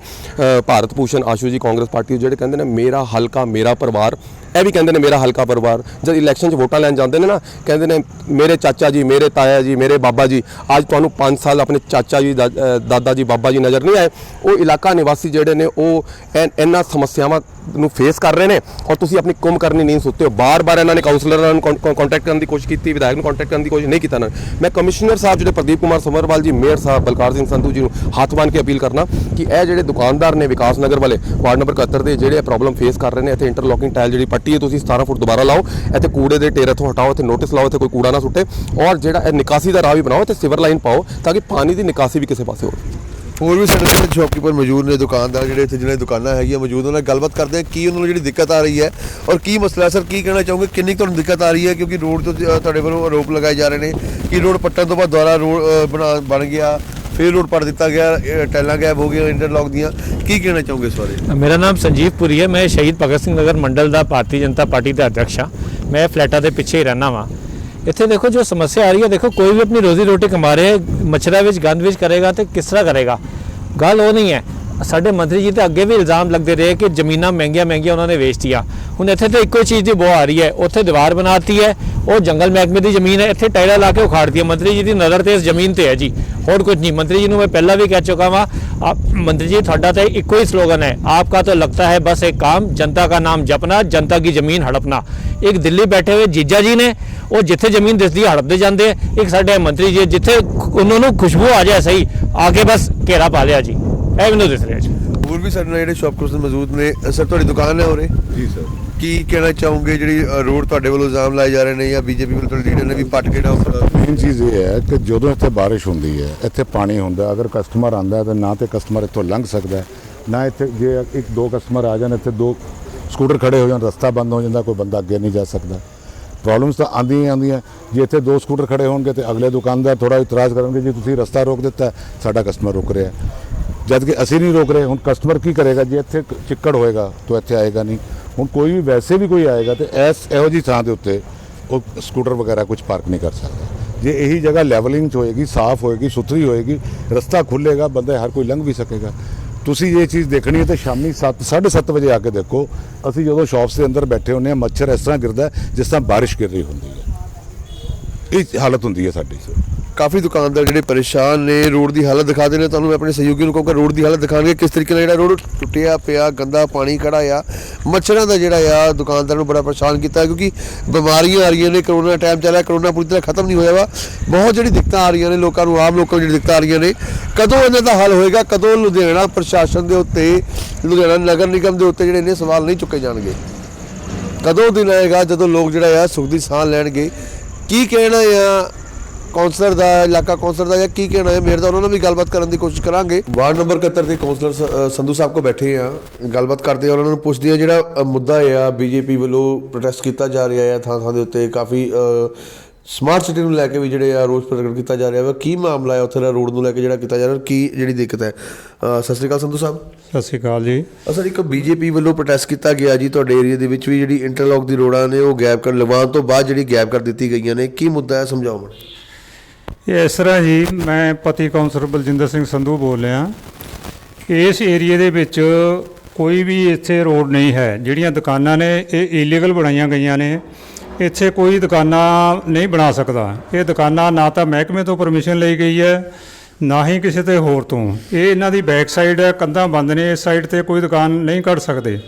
ਭਾਰਤ ਭੂਸ਼ਣ ਆਸ਼ੂ ਜੀ ਕਾਂਗਰਸ ਪਾਰਟੀ ਤੋਂ ਜਿਹੜੇ ਕਹਿੰਦੇ ਨੇ, ਮੇਰਾ ਹਲਕਾ, ਮੇਰਾ ਪਰਿਵਾਰ। ਇਹ ਵੀ ਕਹਿੰਦੇ ਨੇ ਮੇਰਾ ਹਲਕਾ ਪਰਿਵਾਰ ਜਦ ਇਲੈਕਸ਼ਨ 'ਚ ਵੋਟਾਂ ਲੈਣ ਜਾਂਦੇ ਨੇ ਨਾ ਕਹਿੰਦੇ ਨੇ ਮੇਰੇ ਚਾਚਾ ਜੀ ਮੇਰੇ ਤਾਇਆ ਜੀ ਮੇਰੇ ਬਾਬਾ ਜੀ ਅੱਜ ਤੁਹਾਨੂੰ 5 ਸਾਲ ਆਪਣੇ ਚਾਚਾ ਜੀ ਦਾ- ਅ, ਦਾਦਾ ਜੀ ਬਾਬਾ ਜੀ ਨਜ਼ਰ ਨਹੀਂ ਆਏ। ਉਹ ਇਲਾਕਾ ਨਿਵਾਸੀ ਜਿਹੜੇ ਨੇ ਉਹ ਐਨ- ਇਹਨਾਂ ਸਮੱਸਿਆਵਾਂ ਨੂੰ ਫੇਸ ਕਰ ਰਹੇ ਨੇ ਔਰ ਤੁਸੀਂ ਆਪਣੀ ਕੁੰਮ ਕਰਨੀ ਨਹੀਂ ਸੁੱਤੇ ਹੋ। ਬਾਰ-ਬਾਰ ਇਹਨਾਂ ਨੇ ਕਾਉਂਸਲਰਾਂ ਨੂੰ ਕੰਟੈਕਟ ਕਰਨ ਦੀ ਕੋਸ਼ਿਸ਼ ਕੀਤੀ ਵਿਧਾਇਕ ਨੂੰ ਕੰਟੈਕਟ ਕਰਨ ਦੀ ਕੋਸ਼ਿਸ਼ ਨਹੀਂ ਕੀਤਾ ਨਾ। ਮੈਂ ਕਮਿਸ਼ਨਰ ਸਾਹਿਬ ਜਿਹੜੇ ਪ੍ਰਦੀਪ ਕੁਮਾਰ ਸਮਰਵਾਲ ਜੀ ਮੇਅਰ ਸਾਹਿਬ ਬਲਕਾਰ ਸਿੰਘ ਸੰਧੂ ਜੀ ਨੂੰ ਹੱਥ ਬੰਨ੍ਹ ਕੇ ਅਪੀਲ ਕਰਨਾ ਕਿ ਇਹ ਜਿਹੜੇ ਦੁਕਾਨਦਾਰ ਨੇ ਵਿਕਾਸ ਨਗਰ ਵਾਲੇ ਵਾਰਡ ਨੰਬਰ 71 ਦੇ ਜਿਹੜੇ ਪ੍ਰੋਬਲਮ ਫੇਸ ਕਰ ਰਹੇ ਨੇ ਇੱਥੇ ਇੰਟਰਲੌਕਿੰਗ ਟਾਇਲ ਜਿਹੜੀ ਪੱਟੀ ਹੈ, ਤੁਸੀਂ 17 ਫੁੱਟ ਦੁਬਾਰਾ ਲਾਓ, ਇੱਥੇ ਕੂੜੇ ਦੇ ਟੇਰੇ ਤੋਂ ਹਟਾਓ, ਇੱਥੇ ਨੋਟਿਸ ਲਾਓ, ਇੱਥੇ ਕੋਈ ਕੂੜਾ ਨਾ ਸੁੱਟੇ, ਔਰ ਜਿਹੜਾ ਇਹ ਨਿਕਾਸੀ ਦਾ ਰਾਹ ਵੀ ਬਣਾਓ ਤੇ ਸਿਵਰ ਲਾਈਨ ਪਾਓ, ਤਾਂ ਕਿ ਪਾਣੀ ਦੀ ਨਿਕਾਸੀ ਵੀ ਕਿਸੇ ਪਾਸੇ ਹੋਵੇ। ਹੋਰ ਵੀ ਸਾਡੇ ਨਾਲ ਸ਼ੌਪਕੀਪਰ ਮੌਜੂਦ ਨੇ, ਦੁਕਾਨਦਾਰ ਜਿਹੜੇ ਇੱਥੇ ਜਿਹੜੇ ਦੁਕਾਨਾਂ ਹੈਗੀਆਂ ਮੌਜੂਦ, ਉਹਨਾਂ ਨਾਲ ਗੱਲਬਾਤ ਕਰਦੇ ਆ ਕੀ ਉਹਨਾਂ ਨੂੰ ਜਿਹੜੀ ਦਿੱਕਤ ਆ ਰਹੀ ਹੈ, ਔਰ ਕੀ ਮਸਲਾ ਸਰ, ਕੀ ਕਹਿਣਾ ਚਾਹੋਗੇ? ਕਿੰਨੀ ਕੁ ਤੁਹਾਨੂੰ ਦਿੱਕਤ ਆ ਰਹੀ ਹੈ? ਕਿਉਂਕਿ ਰੋਡ ਤੋਂ ਤੁਹਾਡੇ ਵੱਲੋਂ ਆਰੋਪ ਲਗਾਏ ਜਾ ਰਹੇ ਨੇ ਕਿ ਰੋਡ ਪੱਟਣ ਤੋਂ ਬਾਅਦ ਦੁਬਾਰਾ ਰੋਡ ਬਣਾ, ਬਣ ਗਿਆ ਫਿਰ ਰੋਡ ਪੱਟ ਦਿੱਤਾ ਗਿਆ ਟੈਲਾਂ ਗਾਇਬ ਹੋ ਗਈਆਂ ਇੰਟਰਲੌਕ ਦੀਆਂ। ਕੀ ਕਹਿਣਾ ਚਾਹੋਗੇ ਇਸ ਬਾਰੇ? ਮੇਰਾ ਨਾਮ ਸੰਜੀਵ ਪੁਰੀ ਹੈ, ਮੈਂ ਸ਼ਹੀਦ ਭਗਤ ਸਿੰਘ ਨਗਰ ਮੰਡਲ ਦਾ ਭਾਰਤੀ ਜਨਤਾ ਪਾਰਟੀ ਦਾ ਅਧਿਕਸ਼ ਹਾਂ। ਮੈਂ ਫਲੈਟਾਂ ਦੇ ਪਿੱਛੇ ਹੀ ਰਹਿਣਾ ਵਾਂ। ਇੱਥੇ ਦੇਖੋ, ਜੋ ਸਮੱਸਿਆ ਆ ਰਹੀ ਹੈ, ਦੇਖੋ, ਕੋਈ ਵੀ ਆਪਣੀ ਰੋਜ਼ੀ ਰੋਟੀ ਕਮਾ ਰਿਹਾ ਹੈ, ਮੱਛਰਾਂ ਵਿੱਚ, ਗੰਦ ਵਿੱਚ ਕਰੇਗਾ ਤੇ ਕਿਸ ਤਰ੍ਹਾਂ ਕਰੇਗਾ? ਗੱਲ ਉਹ ਨਹੀਂ ਹੈ। ਸਾਡੇ ਮੰਤਰੀ ਜੀ ਤੇ ਅੱਗੇ ਵੀ ਇਲਜ਼ਾਮ ਲੱਗਦੇ ਰਹੇ ਕਿ ਜ਼ਮੀਨਾਂ ਮਹਿੰਗੀਆਂ ਮਹਿੰਗੀਆਂ ਉਹਨਾਂ ਨੇ ਵੇਚਤੀਆਂ। ਹੁਣ ਇੱਥੇ ਤੇ ਇੱਕੋ ਚੀਜ਼ ਦੀ ਬੋ ਆ ਰਹੀ ਹੈ। ਉੱਥੇ ਦੀਵਾਰ ਬਣਾਤੀ ਹੈ ਉਹ ਜੰਗਲ ਮਹਿਕਮੇ ਦੀ ਜ਼ਮੀਨ ਹੈ ਇੱਥੇ ਟਾਇਰਾ ਲਾ ਕੇ ਉਖਾੜਦੀ ਹੈ। ਮੰਤਰੀ ਜੀ ਦੀ ਨਜ਼ਰ ਤੇ ਇਸ ਜ਼ਮੀਨ ਤੇ ਹੈ ਜੀ। ਹੋਰ ਕੁਝ ਨਹੀਂ। ਮੰਤਰੀ ਜੀ ਨੂੰ ਮੈਂ ਪਹਿਲਾਂ ਵੀ ਕਹਿ ਚੁੱਕਾ ਵਾਂ ਮੰਤਰੀ ਜੀ ਤੁਹਾਡਾ ਤਾਂ ਇੱਕੋ ਹੀ ਸਲੋਗਨ ਹੈ। ਆਪਕਾ ਤਾਂ ਲੱਗਦਾ ਹੈ ਬਸ ਇੱਕ ਕੰਮ ਜਨਤਾ ਦਾ ਨਾਮ ਜਪਣਾ ਜਨਤਾ ਦੀ ਜ਼ਮੀਨ ਹੜਪਣਾ। ਇੱਕ ਦਿੱਲੀ ਬੈਠੇ ਹੋਏ ਜੀਜਾ ਜੀ ਨੇ ਉਹ ਜਿੱਥੇ ਜ਼ਮੀਨ ਦਿਸਦੀ ਹੜਪਦੇ ਜਾਂਦੇ ਇੱਕ ਸਾਡੇ ਮੰਤਰੀ ਜੀ ਜਿੱਥੇ ਉਹਨਾਂ ਨੂੰ ਖੁਸ਼ਬੂ ਆ ਜਾਏ ਸਹੀ ਆ ਕੇ ਬਸ ਘੇਰਾ ਪਾ ਲਿਆ ਜੀ। ਇਹ ਮੈਨੂੰ ਦਿਸ ਰਿਹਾ ਜੀ। ਹੋਰ ਵੀ ਸਾਡੇ ਨਾਲ ਜਿਹੜੇ ਸ਼ਾਪਕਲੂਜ਼ ਮੌਜੂਦ ਨੇ ਸਰ ਤੁਹਾਡੀ ਦੁਕਾਨ ਹੈ ਹੋਰੇ ਜੀ ਸਰ। ਕੀ ਕਹਿਣਾ ਚਾਹੋਗੇ ਜਿਹੜੀ ਰੋਡ ਤੁਹਾਡੇ ਵੱਲੋਂ ਇਲਜ਼ਾਮ ਲਾਏ ਜਾ ਰਹੇ ਨੇ ਜਾਂ ਬੀਜੇਪੀ ਵੱਲੋਂ ਤੁਹਾਡੇ ਲੀਡਰ ਨੇ ਵੀ ਪੱਟ ਕੇ ਡਾਊਨ ਮੇਨ ਚੀਜ਼ ਇਹ ਹੈ ਕਿ ਜਦੋਂ ਇੱਥੇ ਬਾਰਿਸ਼ ਹੁੰਦੀ ਹੈ, ਇੱਥੇ ਪਾਣੀ ਹੁੰਦਾ ਅਗਰ ਕਸਟਮਰ ਆਂਦਾ ਤਾਂ ਨਾ ਤੇ ਕਸਟਮਰ ਇੱਥੋਂ ਲੰਘ ਸਕਦਾ ਨਾ ਇੱਥੇ ਜੇ ਇੱਕ ਦੋ ਕਸਟਮਰ ਆ ਜਾਣ, ਇੱਥੇ ਦੋ ਸਕੂਟਰ ਖੜੇ ਹੋ ਜਾਣ, ਰਸਤਾ ਬੰਦ ਹੋ ਜਾਂਦਾ, ਕੋਈ ਬੰਦਾ ਅੱਗੇ ਨਹੀਂ ਜਾ ਸਕਦਾ। ਪ੍ਰੋਬਲਮਸ ਤਾਂ ਆਉਂਦੀਆਂ ਹੀ ਆਉਂਦੀਆਂ, ਜੇ ਇੱਥੇ ਦੋ ਸਕੂਟਰ ਖੜੇ ਹੋਣਗੇ ਤੇ ਅਗਲੇ ਦੁਕਾਨਦਾਰ ਥੋੜਾ ਇਤਰਾਜ਼ ਕਰਨਗੇ, ਜੀ ਤੁਸੀਂ ਰਸਤਾ ਰੋਕ ਦਿੱਤਾ, ਸਾਡਾ ਕਸਟਮਰ ਰੁਕ ਰਿਹਾ ਹੈ। ਜਦ ਕਿ ਅਸੀਂ ਨਹੀਂ ਰੋਕ ਰਹੇ, ਹੁਣ ਕਸਟਮਰ ਕੀ ਕਰੇਗਾ, ਜੇ ਇੱਥੇ ਚਿੱਕੜ ਹੋਏਗਾ, ਤਾਂ ਇੱਥੇ ਆਏਗਾ ਨਹੀਂ। ਹੁਣ ਕੋਈ ਵੀ ਵੈਸੇ ਵੀ ਕੋਈ ਆਏਗਾ ਤੇ ਐਸ ਇਹੋ ਜੀ ਥਾਂ ਦੇ ਉੱਤੇ ਉਹ ਸਕੂਟਰ ਵਗੈਰਾ ਕੁਝ ਪਾਰਕ ਨਹੀਂ ਕਰ ਸਕਦਾ। ਜੇ ਇਹੀ ਜਗ੍ਹਾ ਲੈਵਲਿੰਗ ਚ ਹੋਏਗੀ, ਸਾਫ਼ ਹੋਏਗੀ, ਸੁਥਰੀ ਹੋਏਗੀ, ਰਸਤਾ ਖੁੱਲੇਗਾ ਬੰਦਾ ਹਰ ਕੋਈ ਲੰਘ ਵੀ ਸਕੇਗਾ। ਤੁਸੀਂ ਇਹ ਚੀਜ਼ ਦੇਖਣੀ ਹੈ ਤਾਂ ਸ਼ਾਮੀ 7 7:30 ਵਜੇ ਆ ਕੇ ਦੇਖੋ। ਅਸੀਂ ਜਦੋਂ ਸ਼ਾਪਸ ਦੇ ਅੰਦਰ ਬੈਠੇ ਹੁੰਦੇ ਹਾਂ, ਮੱਛਰ ਇਸ ਤਰ੍ਹਾਂ ਗਿਰਦਾ ਜਿਸ ਤਰ੍ਹਾਂ ਬਾਰਿਸ਼ ਗਿਰ ਰਹੀ ਹੁੰਦੀ ਹੈ। ਇਹ ਹਾਲਤ ਹੁੰਦੀ ਹੈ ਸਾਡੀ। ਕਾਫੀ ਦੁਕਾਨਦਾਰ ਜਿਹੜੇ ਪਰੇਸ਼ਾਨ ਨੇ, ਰੋਡ ਦੀ ਹਾਲਤ ਦਿਖਾਦੇ ਨੇ ਤੁਹਾਨੂੰ ਮੈਂ ਆਪਣੇ ਸਹਿਯੋਗੀ ਨੂੰ ਕਹੂੰਗਾ, ਰੋਡ ਦੀ ਹਾਲਤ ਦਿਖਾਣਗੇ ਕਿਸ ਤਰੀਕੇ ਨਾਲ ਜਿਹੜਾ ਰੋਡ ਟੁੱਟਿਆ ਪਿਆ, ਗੰਦਾ ਪਾਣੀ ਖੜਾ ਆ, ਮੱਛਰਾਂ ਦਾ ਜਿਹੜਾ ਆ, ਦੁਕਾਨਦਾਰ ਨੂੰ ਬੜਾ ਪਰੇਸ਼ਾਨ ਕੀਤਾ, ਕਿਉਂਕਿ ਬਿਮਾਰੀਆਂ ਆ ਰਹੀਆਂ ਨੇ, ਕਰੋਨਾ ਟਾਈਮ ਚੱਲਿਆ ਕਰੋਨਾ ਪੂਰੀ ਤਰ੍ਹਾਂ ਖਤਮ ਨਹੀਂ ਹੋਇਆ ਵਾ। ਬਹੁਤ ਜਿਹੜੀ ਦਿੱਕਤਾਂ ਆ ਰਹੀਆਂ ਨੇ, ਲੋਕਾਂ ਨੂੰ, ਆਮ ਲੋਕਾਂ ਨੂੰ ਜਿਹੜੀ ਦਿੱਕਤਾਂ ਆ ਰਹੀਆਂ ਨੇ, ਕਦੋਂ ਇਹਨਾਂ ਦਾ ਹੱਲ ਹੋਏਗਾ, ਕਦੋਂ ਲੁਧਿਆਣਾ ਪ੍ਰਸ਼ਾਸਨ ਦੇ ਉੱਤੇ, ਲੁਧਿਆਣਾ ਨਗਰ ਨਿਗਮ ਦੇ ਉੱਤੇ ਜਿਹੜੇ ਨੇ ਸਵਾਲ ਨਹੀਂ ਚੁੱਕੇ ਜਾਣਗੇ? ਕਦੋਂ ਦਿਨ ਆਏਗਾ ਜਦੋਂ ਲੋਕ ਜਿਹੜਾ ਆ ਸੁਖ ਦੀ ਸਾਹ ਲੈਣਗੇ? ਕੀ ਕਹਿਣਾ ਆ? ਕੌਂਸਲਰ ਦਾ, ਇਲਾਕਾ ਕੌਂਸਲਰ ਦਾ ਜਾਂ ਕੀ ਕਹਿਣਾ ਹੈ ਮੇਰੇ ਤਾਂ ਉਹਨਾਂ ਨਾਲ ਵੀ ਗੱਲਬਾਤ ਕਰਨ ਦੀ ਕੋਸ਼ਿਸ਼ ਕਰਾਂਗੇ। ਵਾਰਡ ਨੰਬਰ 71 ਦੇ ਕੌਂਸਲਰ ਸੰਧੂ ਸਾਹਿਬ ਕੋ ਬੈਠੇ ਆ। ਗੱਲਬਾਤ ਕਰਦੇ ਆ, ਉਹਨਾਂ ਨੂੰ ਪੁੱਛਦੇ ਆ ਜਿਹੜਾ ਮੁੱਦਾ ਆ, ਬੀਜੇਪੀ ਵੱਲੋਂ ਪ੍ਰੋਟੈਸਟ ਕੀਤਾ ਜਾ ਰਿਹਾ ਹੈ ਥਾਂ ਥਾਂ ਦੇ ਉੱਤੇ। ਕਾਫੀ ਸਮਾਰਟ ਸਿਟੀ ਨੂੰ ਲੈ ਕੇ ਵੀ ਜਿਹੜੇ ਆ ਰੋਸ ਪ੍ਰਗਟ ਕੀਤਾ ਜਾ ਰਿਹਾ ਵਾ ਕੀ ਮਾਮਲਾ ਹੈ ਉੱਥੇ ਦਾ ਰੋਡ ਨੂੰ ਲੈ ਕੇ ਜਿਹੜਾ ਕੀਤਾ ਜਾ ਰਿਹਾ ਕੀ ਜਿਹੜੀ ਦਿੱਕਤ ਹੈ? ਸਤਿ ਸ਼੍ਰੀ ਅਕਾਲ ਸੰਧੂ ਸਾਹਿਬ। ਸਤਿ ਸ਼੍ਰੀ ਅਕਾਲ ਜੀ। ਅਸਲ ਇੱਕ ਬੀਜੇਪੀ ਵੱਲੋਂ ਪ੍ਰੋਟੈਸਟ ਕੀਤਾ ਗਿਆ ਜੀ ਤੁਹਾਡੇ ਏਰੀਆ ਦੇ ਵਿੱਚ ਵੀ ਜਿਹੜੀ ਇੰਟਰਲੌਕ ਦੀ ਰੋਡਾਂ ਨੇ ਉਹ ਗੈਪ ਕਰ ਲਵਾਉਣ ਤੋਂ ਬਾਅਦ ਜਿਹੜੀ ਗੈਪ ਕਰ ਦਿੱਤੀ ਗਈਆਂ ਨੇ ਕੀ ਮੁੱਦਾ ਹੈ ਸਮਝਾਓ ਮੈਨੂੰ? ਇਸ ਤਰ੍ਹਾਂ ਜੀ ਮੈਂ ਪਤੀ ਕੌਂਸਲਰ ਬਲਜਿੰਦਰ ਸਿੰਘ ਸੰਧੂ ਬੋਲ ਰਿਹਾ। ਇਸ ਏਰੀਏ ਦੇ ਵਿੱਚ ਕੋਈ ਵੀ ਇੱਥੇ ਰੋਡ ਨਹੀਂ ਹੈ ਜਿਹੜੀਆਂ ਦੁਕਾਨਾਂ ਨੇ ਇਹ ਇਲੀਗਲ ਬਣਾਈਆਂ ਗਈਆਂ ਨੇ। ਇੱਥੇ ਕੋਈ ਦੁਕਾਨਾਂ ਨਹੀਂ ਬਣਾ ਸਕਦਾ। ਇਹ ਦੁਕਾਨਾਂ ਨਾ ਤਾਂ ਮਹਿਕਮੇ ਤੋਂ ਪਰਮਿਸ਼ਨ ਲਈ ਗਈ ਹੈ, ਨਾ ਹੀ ਕਿਸੇ ਤੇ ਹੋਰ ਤੋਂ। ਇਹ ਇਹਨਾਂ ਦੀ ਬੈਕ ਸਾਈਡ ਹੈ, ਕੰਧਾਂ ਬੰਦ ਨੇ, ਇਸ ਸਾਈਡ ਤੇ ਕੋਈ ਦੁਕਾਨ ਨਹੀਂ ਕੱਢ ਸਕਦੇ।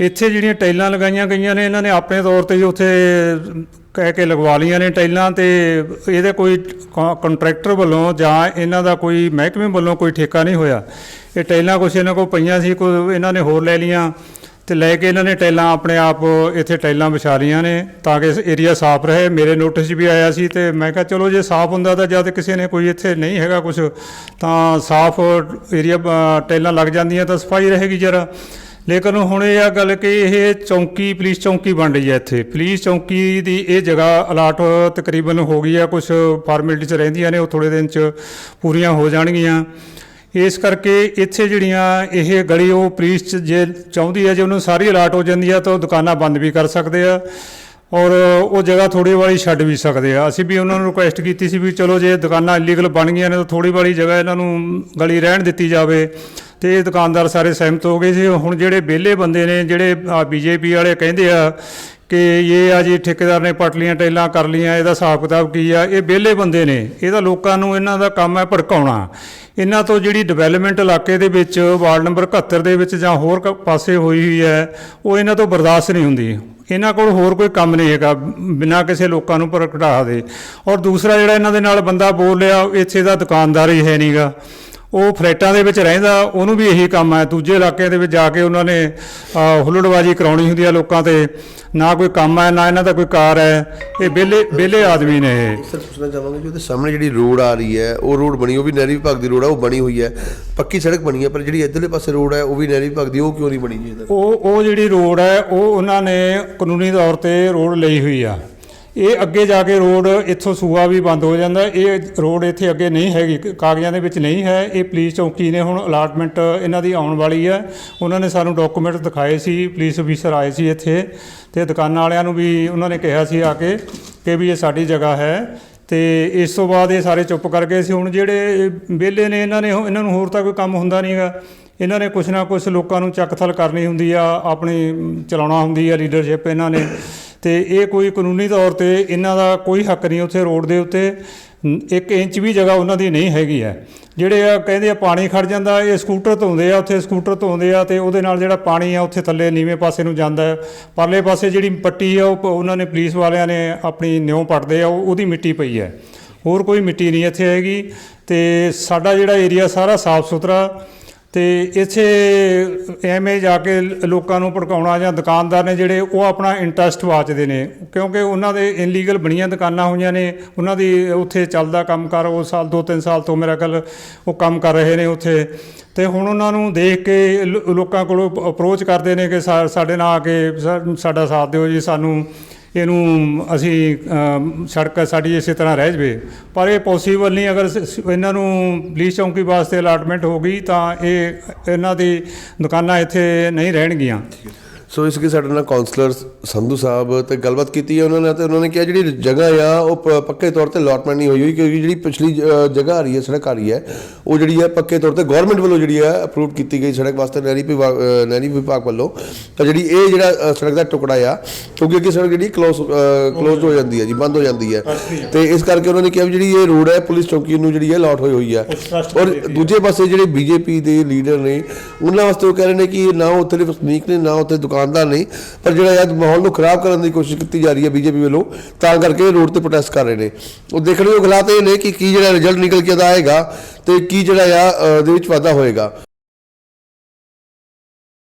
ਇੱਥੇ ਜਿਹੜੀਆਂ ਟਾਈਲਾਂ ਲਗਾਈਆਂ ਗਈਆਂ ਨੇ, ਇਹਨਾਂ ਨੇ ਆਪਣੇ ਤੌਰ ਤੇ ਹੀ ਉੱਥੇ ਕਹਿ ਕੇ ਲਗਵਾ ਲਈਆਂ ਨੇ ਟਾਈਲਾਂ ਤੇ ਇਹਦੇ ਕੋਈ ਕੰਟਰੈਕਟਰ ਵੱਲੋਂ ਜਾਂ ਇਹਨਾਂ ਦਾ ਕੋਈ ਮਹਿਕਮੇ ਵੱਲੋਂ ਕੋਈ ਠੇਕਾ ਨਹੀਂ ਹੋਇਆ। ਇਹ ਟਾਈਲਾਂ ਕੁਛ ਇਹਨਾਂ ਕੋਲ ਪਈਆਂ ਸੀ, ਕੋਈ ਇਹਨਾਂ ਨੇ ਹੋਰ ਲੈ ਲੀਆਂ ਤੇ ਲੈ ਕੇ ਇਹਨਾਂ ਨੇ ਟਾਈਲਾਂ ਆਪਣੇ ਆਪ ਇੱਥੇ ਟਾਈਲਾਂ ਵਿਛਾ ਰਹੀਆਂ ਨੇ ਤਾਂ ਕਿ ਏਰੀਆ ਸਾਫ਼ ਰਹੇ। ਮੇਰੇ ਨੋਟਿਸ 'ਚ ਵੀ ਆਇਆ ਸੀ ਤੇ ਮੈਂ ਕਿਹਾ ਚਲੋ ਜੇ ਸਾਫ਼ ਹੁੰਦਾ ਤਾਂ ਜਦ ਕਿਸੇ ਨੇ ਕੋਈ ਇੱਥੇ ਨਹੀਂ ਹੈਗਾ ਕੁਝ ਤਾਂ ਸਾਫ਼ ਏਰੀਆ ਟਾਈਲਾਂ ਲੱਗ ਜਾਂਦੀਆਂ ਤਾਂ ਸਫ਼ਾਈ ਰਹੇਗੀ ਜਰਾ। ਲੇਕਿਨ ਹੁਣ ਇਹ ਆ ਗੱਲ ਕਿ ਇਹ ਚੌਂਕੀ, ਪੁਲਿਸ ਚੌਂਕੀ ਬਣ ਰਹੀ ਹੈ ਇੱਥੇ। ਪੁਲਿਸ ਚੌਂਕੀ ਦੀ ਇਹ ਜਗ੍ਹਾ ਅਲਾਟ ਤਕਰੀਬਨ ਹੋ ਗਈ ਆ ਕੁਝ ਫਾਰਮੈਲਿਟੀਜ਼ ਰਹਿੰਦੀਆਂ ਨੇ, ਉਹ ਥੋੜੇ ਦਿਨ ਚ ਪੂਰੀਆਂ ਹੋ ਜਾਣਗੀਆਂ। ਇਸ ਕਰਕੇ ਇੱਥੇ ਜਿਹੜੀਆਂ ਇਹ ਗਲੀ ਉਹ ਪੁਲਿਸ ਚ ਜੇ ਚਾਹੁੰਦੀ ਹੈ ਜੇ ਉਹਨੂੰ ਸਾਰੀ ਅਲਾਟ ਹੋ ਜਾਂਦੀ ਆ ਤਾਂ ਉਹ ਦੁਕਾਨਾਂ ਬੰਦ ਵੀ ਕਰ ਸਕਦੇ ਆ ਔਰ ਉਹ ਜਗ੍ਹਾ ਥੋੜੀ ਵਾਲੀ ਛੱਡ ਵੀ ਸਕਦੇ ਆ। ਅਸੀਂ ਵੀ ਉਹਨਾਂ ਨੂੰ ਰਿਕੁਐਸਟ ਕੀਤੀ ਸੀ ਵੀ ਚਲੋ ਜੇ ਦੁਕਾਨਾਂ ਇਲੀਗਲ ਬਣ ਗਈਆਂ ਨੇ ਤਾਂ ਥੋੜੀ ਵਾਲੀ ਜਗ੍ਹਾ ਇਹਨਾਂ ਨੂੰ ਗਲੀ ਰਹਿਣ ਦਿੱਤੀ ਜਾਵੇ। ਤੇ ਇਹ ਦੁਕਾਨਦਾਰ ਸਾਰੇ ਸਹਿਮਤ ਹੋ ਗਏ ਸੀ ਹੁਣ ਜਿਹੜੇ ਵਿਹਲੇ ਬੰਦੇ ਨੇ, ਜਿਹੜੇ ਬੀਜੇਪੀ ਵਾਲੇ ਕਹਿੰਦੇ ਆ ਕਿ ਇਹ ਆ ਜੀ ਠੇਕੇਦਾਰ ਨੇ ਪਟਲੀਆਂ ਟੈਲਾਂ ਕਰ ਲੀਆਂ, ਇਹਦਾ ਹਿਸਾਬ ਕਿਤਾਬ ਕੀ ਆ? ਇਹ ਵਿਹਲੇ ਬੰਦੇ ਨੇ। ਇਹਦਾ ਲੋਕਾਂ ਨੂੰ ਇਹਨਾਂ ਦਾ ਕੰਮ ਹੈ ਭੜਕਾਉਣਾ। ਇਹਨਾਂ ਤੋਂ ਜਿਹੜੀ ਡਿਵੈਲਪਮੈਂਟ ਇਲਾਕੇ ਦੇ ਵਿੱਚ, ਵਾਰਡ ਨੰਬਰ 71 ਦੇ ਵਿੱਚ ਜਾਂ ਹੋਰ ਕ- ਪਾਸੇ ਹੋਈ ਹੋਈ ਹੈ, ਉਹ ਇਹਨਾਂ ਤੋਂ ਬਰਦਾਸ਼ਤ ਨਹੀਂ ਹੁੰਦੀ। ਇਹਨਾਂ ਕੋਲ ਹੋਰ ਕੋਈ ਕੰਮ ਨਹੀਂ ਹੈਗਾ, ਬਿਨਾਂ ਕਿਸੇ ਲੋਕਾਂ ਨੂੰ ਭੜਕਾ ਦੇ। ਔਰ ਦੂਸਰਾ ਜਿਹੜਾ ਇਹਨਾਂ ਦੇ ਨਾਲ ਬੰਦਾ ਬੋਲ ਰਿਹਾ, ਇੱਥੇ ਦਾ ਦੁਕਾਨਦਾਰ ਹੀ ਹੈ ਨਹੀਂਗਾ ਉਹ ਫਲੈਟਾਂ ਦੇ ਵਿੱਚ ਰਹਿੰਦਾ ਉਹਨੂੰ ਵੀ ਇਹੀ ਕੰਮ ਹੈ। ਦੂਜੇ ਇਲਾਕਿਆਂ ਦੇ ਵਿੱਚ ਜਾ ਕੇ ਉਹਨਾਂ ਨੇ ਹੁੱਲੜਬਾਜ਼ੀ ਕਰਾਉਣੀ ਹੁੰਦੀ ਹੈ ਲੋਕਾਂ ਤੇ। ਨਾ ਕੋਈ ਕੰਮ ਹੈ ਨਾ ਇਹਨਾਂ ਦਾ ਕੋਈ ਕਾਰ ਹੈ। ਇਹ ਵਿਹਲੇ ਵਿਹਲੇ ਆਦਮੀ ਨੇ ਇਹ। ਸਰ ਪੁੱਛਣਾ ਚਾਹਾਂਗੇ ਜੀ ਉਹਦੇ ਸਾਹਮਣੇ ਜਿਹੜੀ ਰੋਡ ਆ ਰਹੀ ਹੈ ਉਹ ਰੋਡ ਬਣੀ ਉਹ ਵੀ ਨਹਿਰੀ ਵਿਭਾਗ ਦੀ ਰੋਡ ਹੈ ਉਹ ਬਣੀ ਹੋਈ ਹੈ। ਪੱਕੀ ਸੜਕ ਬਣੀ ਹੈ ਪਰ ਜਿਹੜੀ ਇੱਧਰਲੇ ਪਾਸੇ ਰੋਡ ਹੈ ਉਹ ਵੀ ਨਹਿਰੀ ਵਿਭਾਗ ਦੀ ਉਹ ਕਿਉਂ ਨਹੀਂ ਬਣੀ ਜੀ ਉਹ ਉਹ ਜਿਹੜੀ ਰੋਡ ਹੈ ਉਹ ਉਹਨਾਂ ਨੇ ਕਾਨੂੰਨੀ ਤੌਰ ਤੇ ਰੋਡ ਲਈ ਹੋਈ ਆ। ਇਹ ਅੱਗੇ ਜਾ ਕੇ ਰੋਡ ਇੱਥੋਂ ਸੂਆ ਵੀ ਬੰਦ ਹੋ ਜਾਂਦਾ। ਇਹ ਰੋਡ ਇੱਥੇ ਅੱਗੇ ਨਹੀਂ ਹੈਗੀ, ਕਾਗਜ਼ਾਂ ਦੇ ਵਿੱਚ ਨਹੀਂ ਹੈ। ਇਹ ਪੁਲਿਸ ਚੌਕੀ ਨੇ ਹੁਣ ਅਲਾਟਮੈਂਟ ਇਹਨਾਂ ਦੀ ਆਉਣ ਵਾਲੀ ਹੈ। ਉਹਨਾਂ ਨੇ ਸਾਨੂੰ ਡਾਕੂਮੈਂਟ ਦਿਖਾਏ ਸੀ, ਪੁਲਿਸ ਅਫੀਸਰ ਆਏ ਸੀ ਇੱਥੇ ਤੇ ਦੁਕਾਨਾਂ ਵਾਲਿਆਂ ਨੂੰ ਵੀ ਉਹਨਾਂ ਨੇ ਕਿਹਾ ਸੀ ਆ ਕੇ ਕਿ ਵੀ ਇਹ ਸਾਡੀ ਜਗ੍ਹਾ ਹੈ ਤੇ ਇਸ ਤੋਂ ਬਾਅਦ ਇਹ ਸਾਰੇ ਚੁੱਪ ਕਰ ਗਏ ਸੀ। ਹੁਣ ਜਿਹੜੇ ਵਿਹਲੇ ਨੇ, ਇਹਨਾਂ ਨੇ ਇਹਨਾਂ ਨੂੰ ਹੋਰ ਤਾਂ ਕੋਈ ਕੰਮ ਹੁੰਦਾ ਨਹੀਂਗਾ ਇਹਨਾਂ ਨੇ ਕੁਛ ਨਾ ਕੁਛ ਲੋਕਾਂ ਨੂੰ ਚੱਕਥਲ ਕਰਨੀ ਹੁੰਦੀ ਆ, ਆਪਣੀ ਚਲਾਉਣਾ ਹੁੰਦੀ ਆ ਲੀਡਰਸ਼ਿਪ ਇਹਨਾਂ ਨੇ। ਤੇ ਇਹ ਕੋਈ ਕਾਨੂੰਨੀ ਤੌਰ ਤੇ ਇਹਨਾਂ ਦਾ ਕੋਈ ਹੱਕ ਨਹੀਂ ਉੱਥੇ ਰੋਡ ਦੇ ਉੱਤੇ। ਨ- ਇੱਕ ਇੰਚ ਵੀ ਜਗ੍ਹਾ ਉਹਨਾਂ ਦੀ ਨਹੀਂ ਹੈਗੀ ਹੈ। ਜਿਹੜੇ ਆ ਕਹਿੰਦੇ ਆ ਪਾਣੀ ਖੜ ਜਾਂਦਾ, ਇਹ ਸਕੂਟਰ ਧੋਂਦੇ ਆ, ਉੱਥੇ ਸਕੂਟਰ ਧੋਂਦੇ ਆ ਤੇ ਉਹਦੇ ਨਾਲ ਜਿਹੜਾ ਪਾਣੀ ਆ ਉੱਥੇ ਥੱਲੇ ਨੀਵੇਂ ਪਾਸੇ ਨੂੰ ਜਾਂਦਾ ਪਰਲੇ ਪਾਸੇ ਜਿਹੜੀ ਪੱਟੀ ਆ ਉਹ ਪ- ਉਹਨਾਂ ਨੇ ਪੁਲਿਸ ਵਾਲਿਆਂ ਨੇ ਆਪਣੀ ਨਿਉ ਪੱਟਦੇ ਆ, ਉਹ- ਉਹਦੀ ਮਿੱਟੀ ਪਈ ਹੈ। ਹੋਰ ਕੋਈ ਮਿੱਟੀ ਨਹੀਂ ਇੱਥੇ ਹੈਗੀ ਤੇ ਸਾਡਾ ਜਿਹੜਾ ਏਰੀਆ ਸਾਰਾ ਸਾਫ਼ ਸੁਥਰਾ ਤੇ ਇੱਥੇ ਐਵੇਂ ਜਾ ਕੇ ਲੋਕਾਂ ਨੂੰ ਭੜਕਾਉਣਾ ਜਾਂ ਦੁਕਾਨਦਾਰ ਨੇ ਜਿਹੜੇ ਉਹ ਆਪਣਾ ਇੰਟਰਸਟ ਵਾਚਦੇ ਨੇ, ਕਿਉਂਕਿ ਉਹਨਾਂ ਦੇ ਇਨਲੀਗਲ ਬਣੀਆਂ ਦੁਕਾਨਾਂ ਹੋਈਆਂ ਨੇ, ਉਹਨਾਂ ਦੀ ਉੱਥੇ ਚੱਲਦਾ ਕੰਮਕਾਰ ਉਹ ਸਾਲ, ਦੋ ਤਿੰਨ ਸਾਲ ਤੋਂ ਮੇਰਾ ਕੱਲ ਉਹ ਕੰਮ ਕਰ ਰਹੇ ਨੇ ਉੱਥੇ। ਤੇ ਹੁਣ ਉਹਨਾਂ ਨੂੰ ਦੇਖ ਕੇ ਲੋਕਾਂ ਕੋਲੋਂ ਅਪਰੋਚ ਕਰਦੇ ਨੇ ਕਿ ਸਾਡੇ ਨਾਲ ਆ ਕੇ ਸਾਡਾ ਸਾਥ ਦਿਓ ਜੀ, ਸਾਨੂੰ ਇਹਨੂੰ ਅਸੀਂ ਸੜਕ ਸਾਡੀ ਇਸੇ ਤਰ੍ਹਾਂ ਰਹਿ ਜਵੇ। ਪਰ ਇਹ ਪੋਸੀਬਲ ਨਹੀਂ, ਅਗਰ ਇਹਨਾਂ ਨੂੰ ਪੁਲਿਸ ਚੌਂਕੀ ਵਾਸਤੇ ਅਲਾਟਮੈਂਟ ਹੋ ਗਈ, ਤਾਂ ਇਹ, ਇਹਨਾਂ ਦੀ ਦੁਕਾਨਾਂ ਇੱਥੇ ਨਹੀਂ ਰਹਿਣਗੀਆਂ। ਸੋ ਇਸ ਕੇ ਸਾਡੇ ਨਾਲ ਕਾਉਂਸਲਰ ਸੰਧੂ ਸਾਹਿਬ ਤੇ ਗੱਲਬਾਤ ਕੀਤੀ ਹੈ ਉਹਨਾਂ ਨੇ ਤੇ ਉਹਨਾਂ ਨੇ ਕਿਹਾ ਜਿਹੜੀ ਜਗ੍ਹਾ ਆ ਉਹ ਪੱਕੇ ਤੌਰ ਤੇ ਅਲਾਟਮੈਂਟ ਨਹੀਂ ਹੋਈ ਹੋਈ ਕਿਉਂਕਿ ਜਿਹੜੀ ਪਿਛਲੀ ਜਗ੍ਹਾ ਆ ਰਹੀ ਹੈ ਸੜਕ ਆ ਰਹੀ ਹੈ ਉਹ ਜਿਹੜੀ ਹੈ ਪੱਕੇ ਤੌਰ ਤੇ ਗਵਰਨਮੈਂਟ ਵੱਲੋਂ ਜਿਹੜੀ ਹੈ ਅਪਰੂਵ ਕੀਤੀ ਗਈ ਸੜਕ ਵਾਸਤੇ ਨਹਿਰੀ ਵਿਭਾਗ ਨਹਿਰੀ ਵਿਭਾਗ ਵੱਲੋਂ। ਤਾਂ ਜਿਹੜੀ ਇਹ ਜਿਹੜਾ ਸੜਕ ਦਾ ਟੁਕੜਾ ਆ ਕਿਉਂਕਿ ਅੱਗੇ ਸੜਕ ਜਿਹੜੀ ਕਲੋਜ਼ ਕਲੋਜ਼ ਹੋ ਜਾਂਦੀ ਹੈ ਜੀ ਬੰਦ ਹੋ ਜਾਂਦੀ ਹੈ। ਤੇ ਇਸ ਕਰਕੇ ਉਹਨਾਂ ਨੇ ਕਿਹਾ ਵੀ ਜਿਹੜੀ ਇਹ ਰੋਡ ਹੈ ਪੁਲਿਸ ਚੌਕੀ ਨੂੰ ਜਿਹੜੀ ਹੈ ਅਲਾਟ ਹੋਈ ਹੋਈ ਹੈ। ਔਰ ਦੂਜੇ ਪਾਸੇ ਜਿਹੜੇ ਬੀਜੇਪੀ ਦੇ ਲੀਡਰ ਨੇ ਉਹਨਾਂ ਵਾਸਤੇ ਉਹ ਕਹਿ ਰਹੇ ਨੇ ਕਿ ਨਾ ਉੱਥੇ ਦੇ ਵਸਨੀਕ ਨੇ ਨਾ ਉੱਥੇ ਦੁਕਾਨਦਾਰ ਨੇ ਪਰ ਜਿਹੜਾ ਇਹ ਮਾਹੌਲ ਨੂੰ ਖਰਾਬ ਕਰਨ ਦੀ ਕੋਸ਼ਿਸ਼ ਕੀਤੀ ਜਾ ਰਹੀ ਹੈ ਬੀਜੇਪੀ ਵੱਲੋਂ ਤਾਂ ਕਰਕੇ ਰੋਡ ਤੇ ਪ੍ਰੋਟੈਸਟ ਕਰ ਰਹੇ ਨੇ। ਉਹ ਦੇਖਣ ਨੂੰ ਹਾਲਾਤ ਇਹ ਨੇ ਕਿ ਕੀ ਜਿਹੜਾ ਰਿਜ਼ਲਟ ਨਿਕਲ ਕੇ ਆਉਂਦਾ ਆਏਗਾ ਤੇ ਕੀ ਜਿਹੜਾ ਆ ਅ, ਦੇ ਵਿੱਚ ਵਾਧਾ ਹੋਏਗਾ।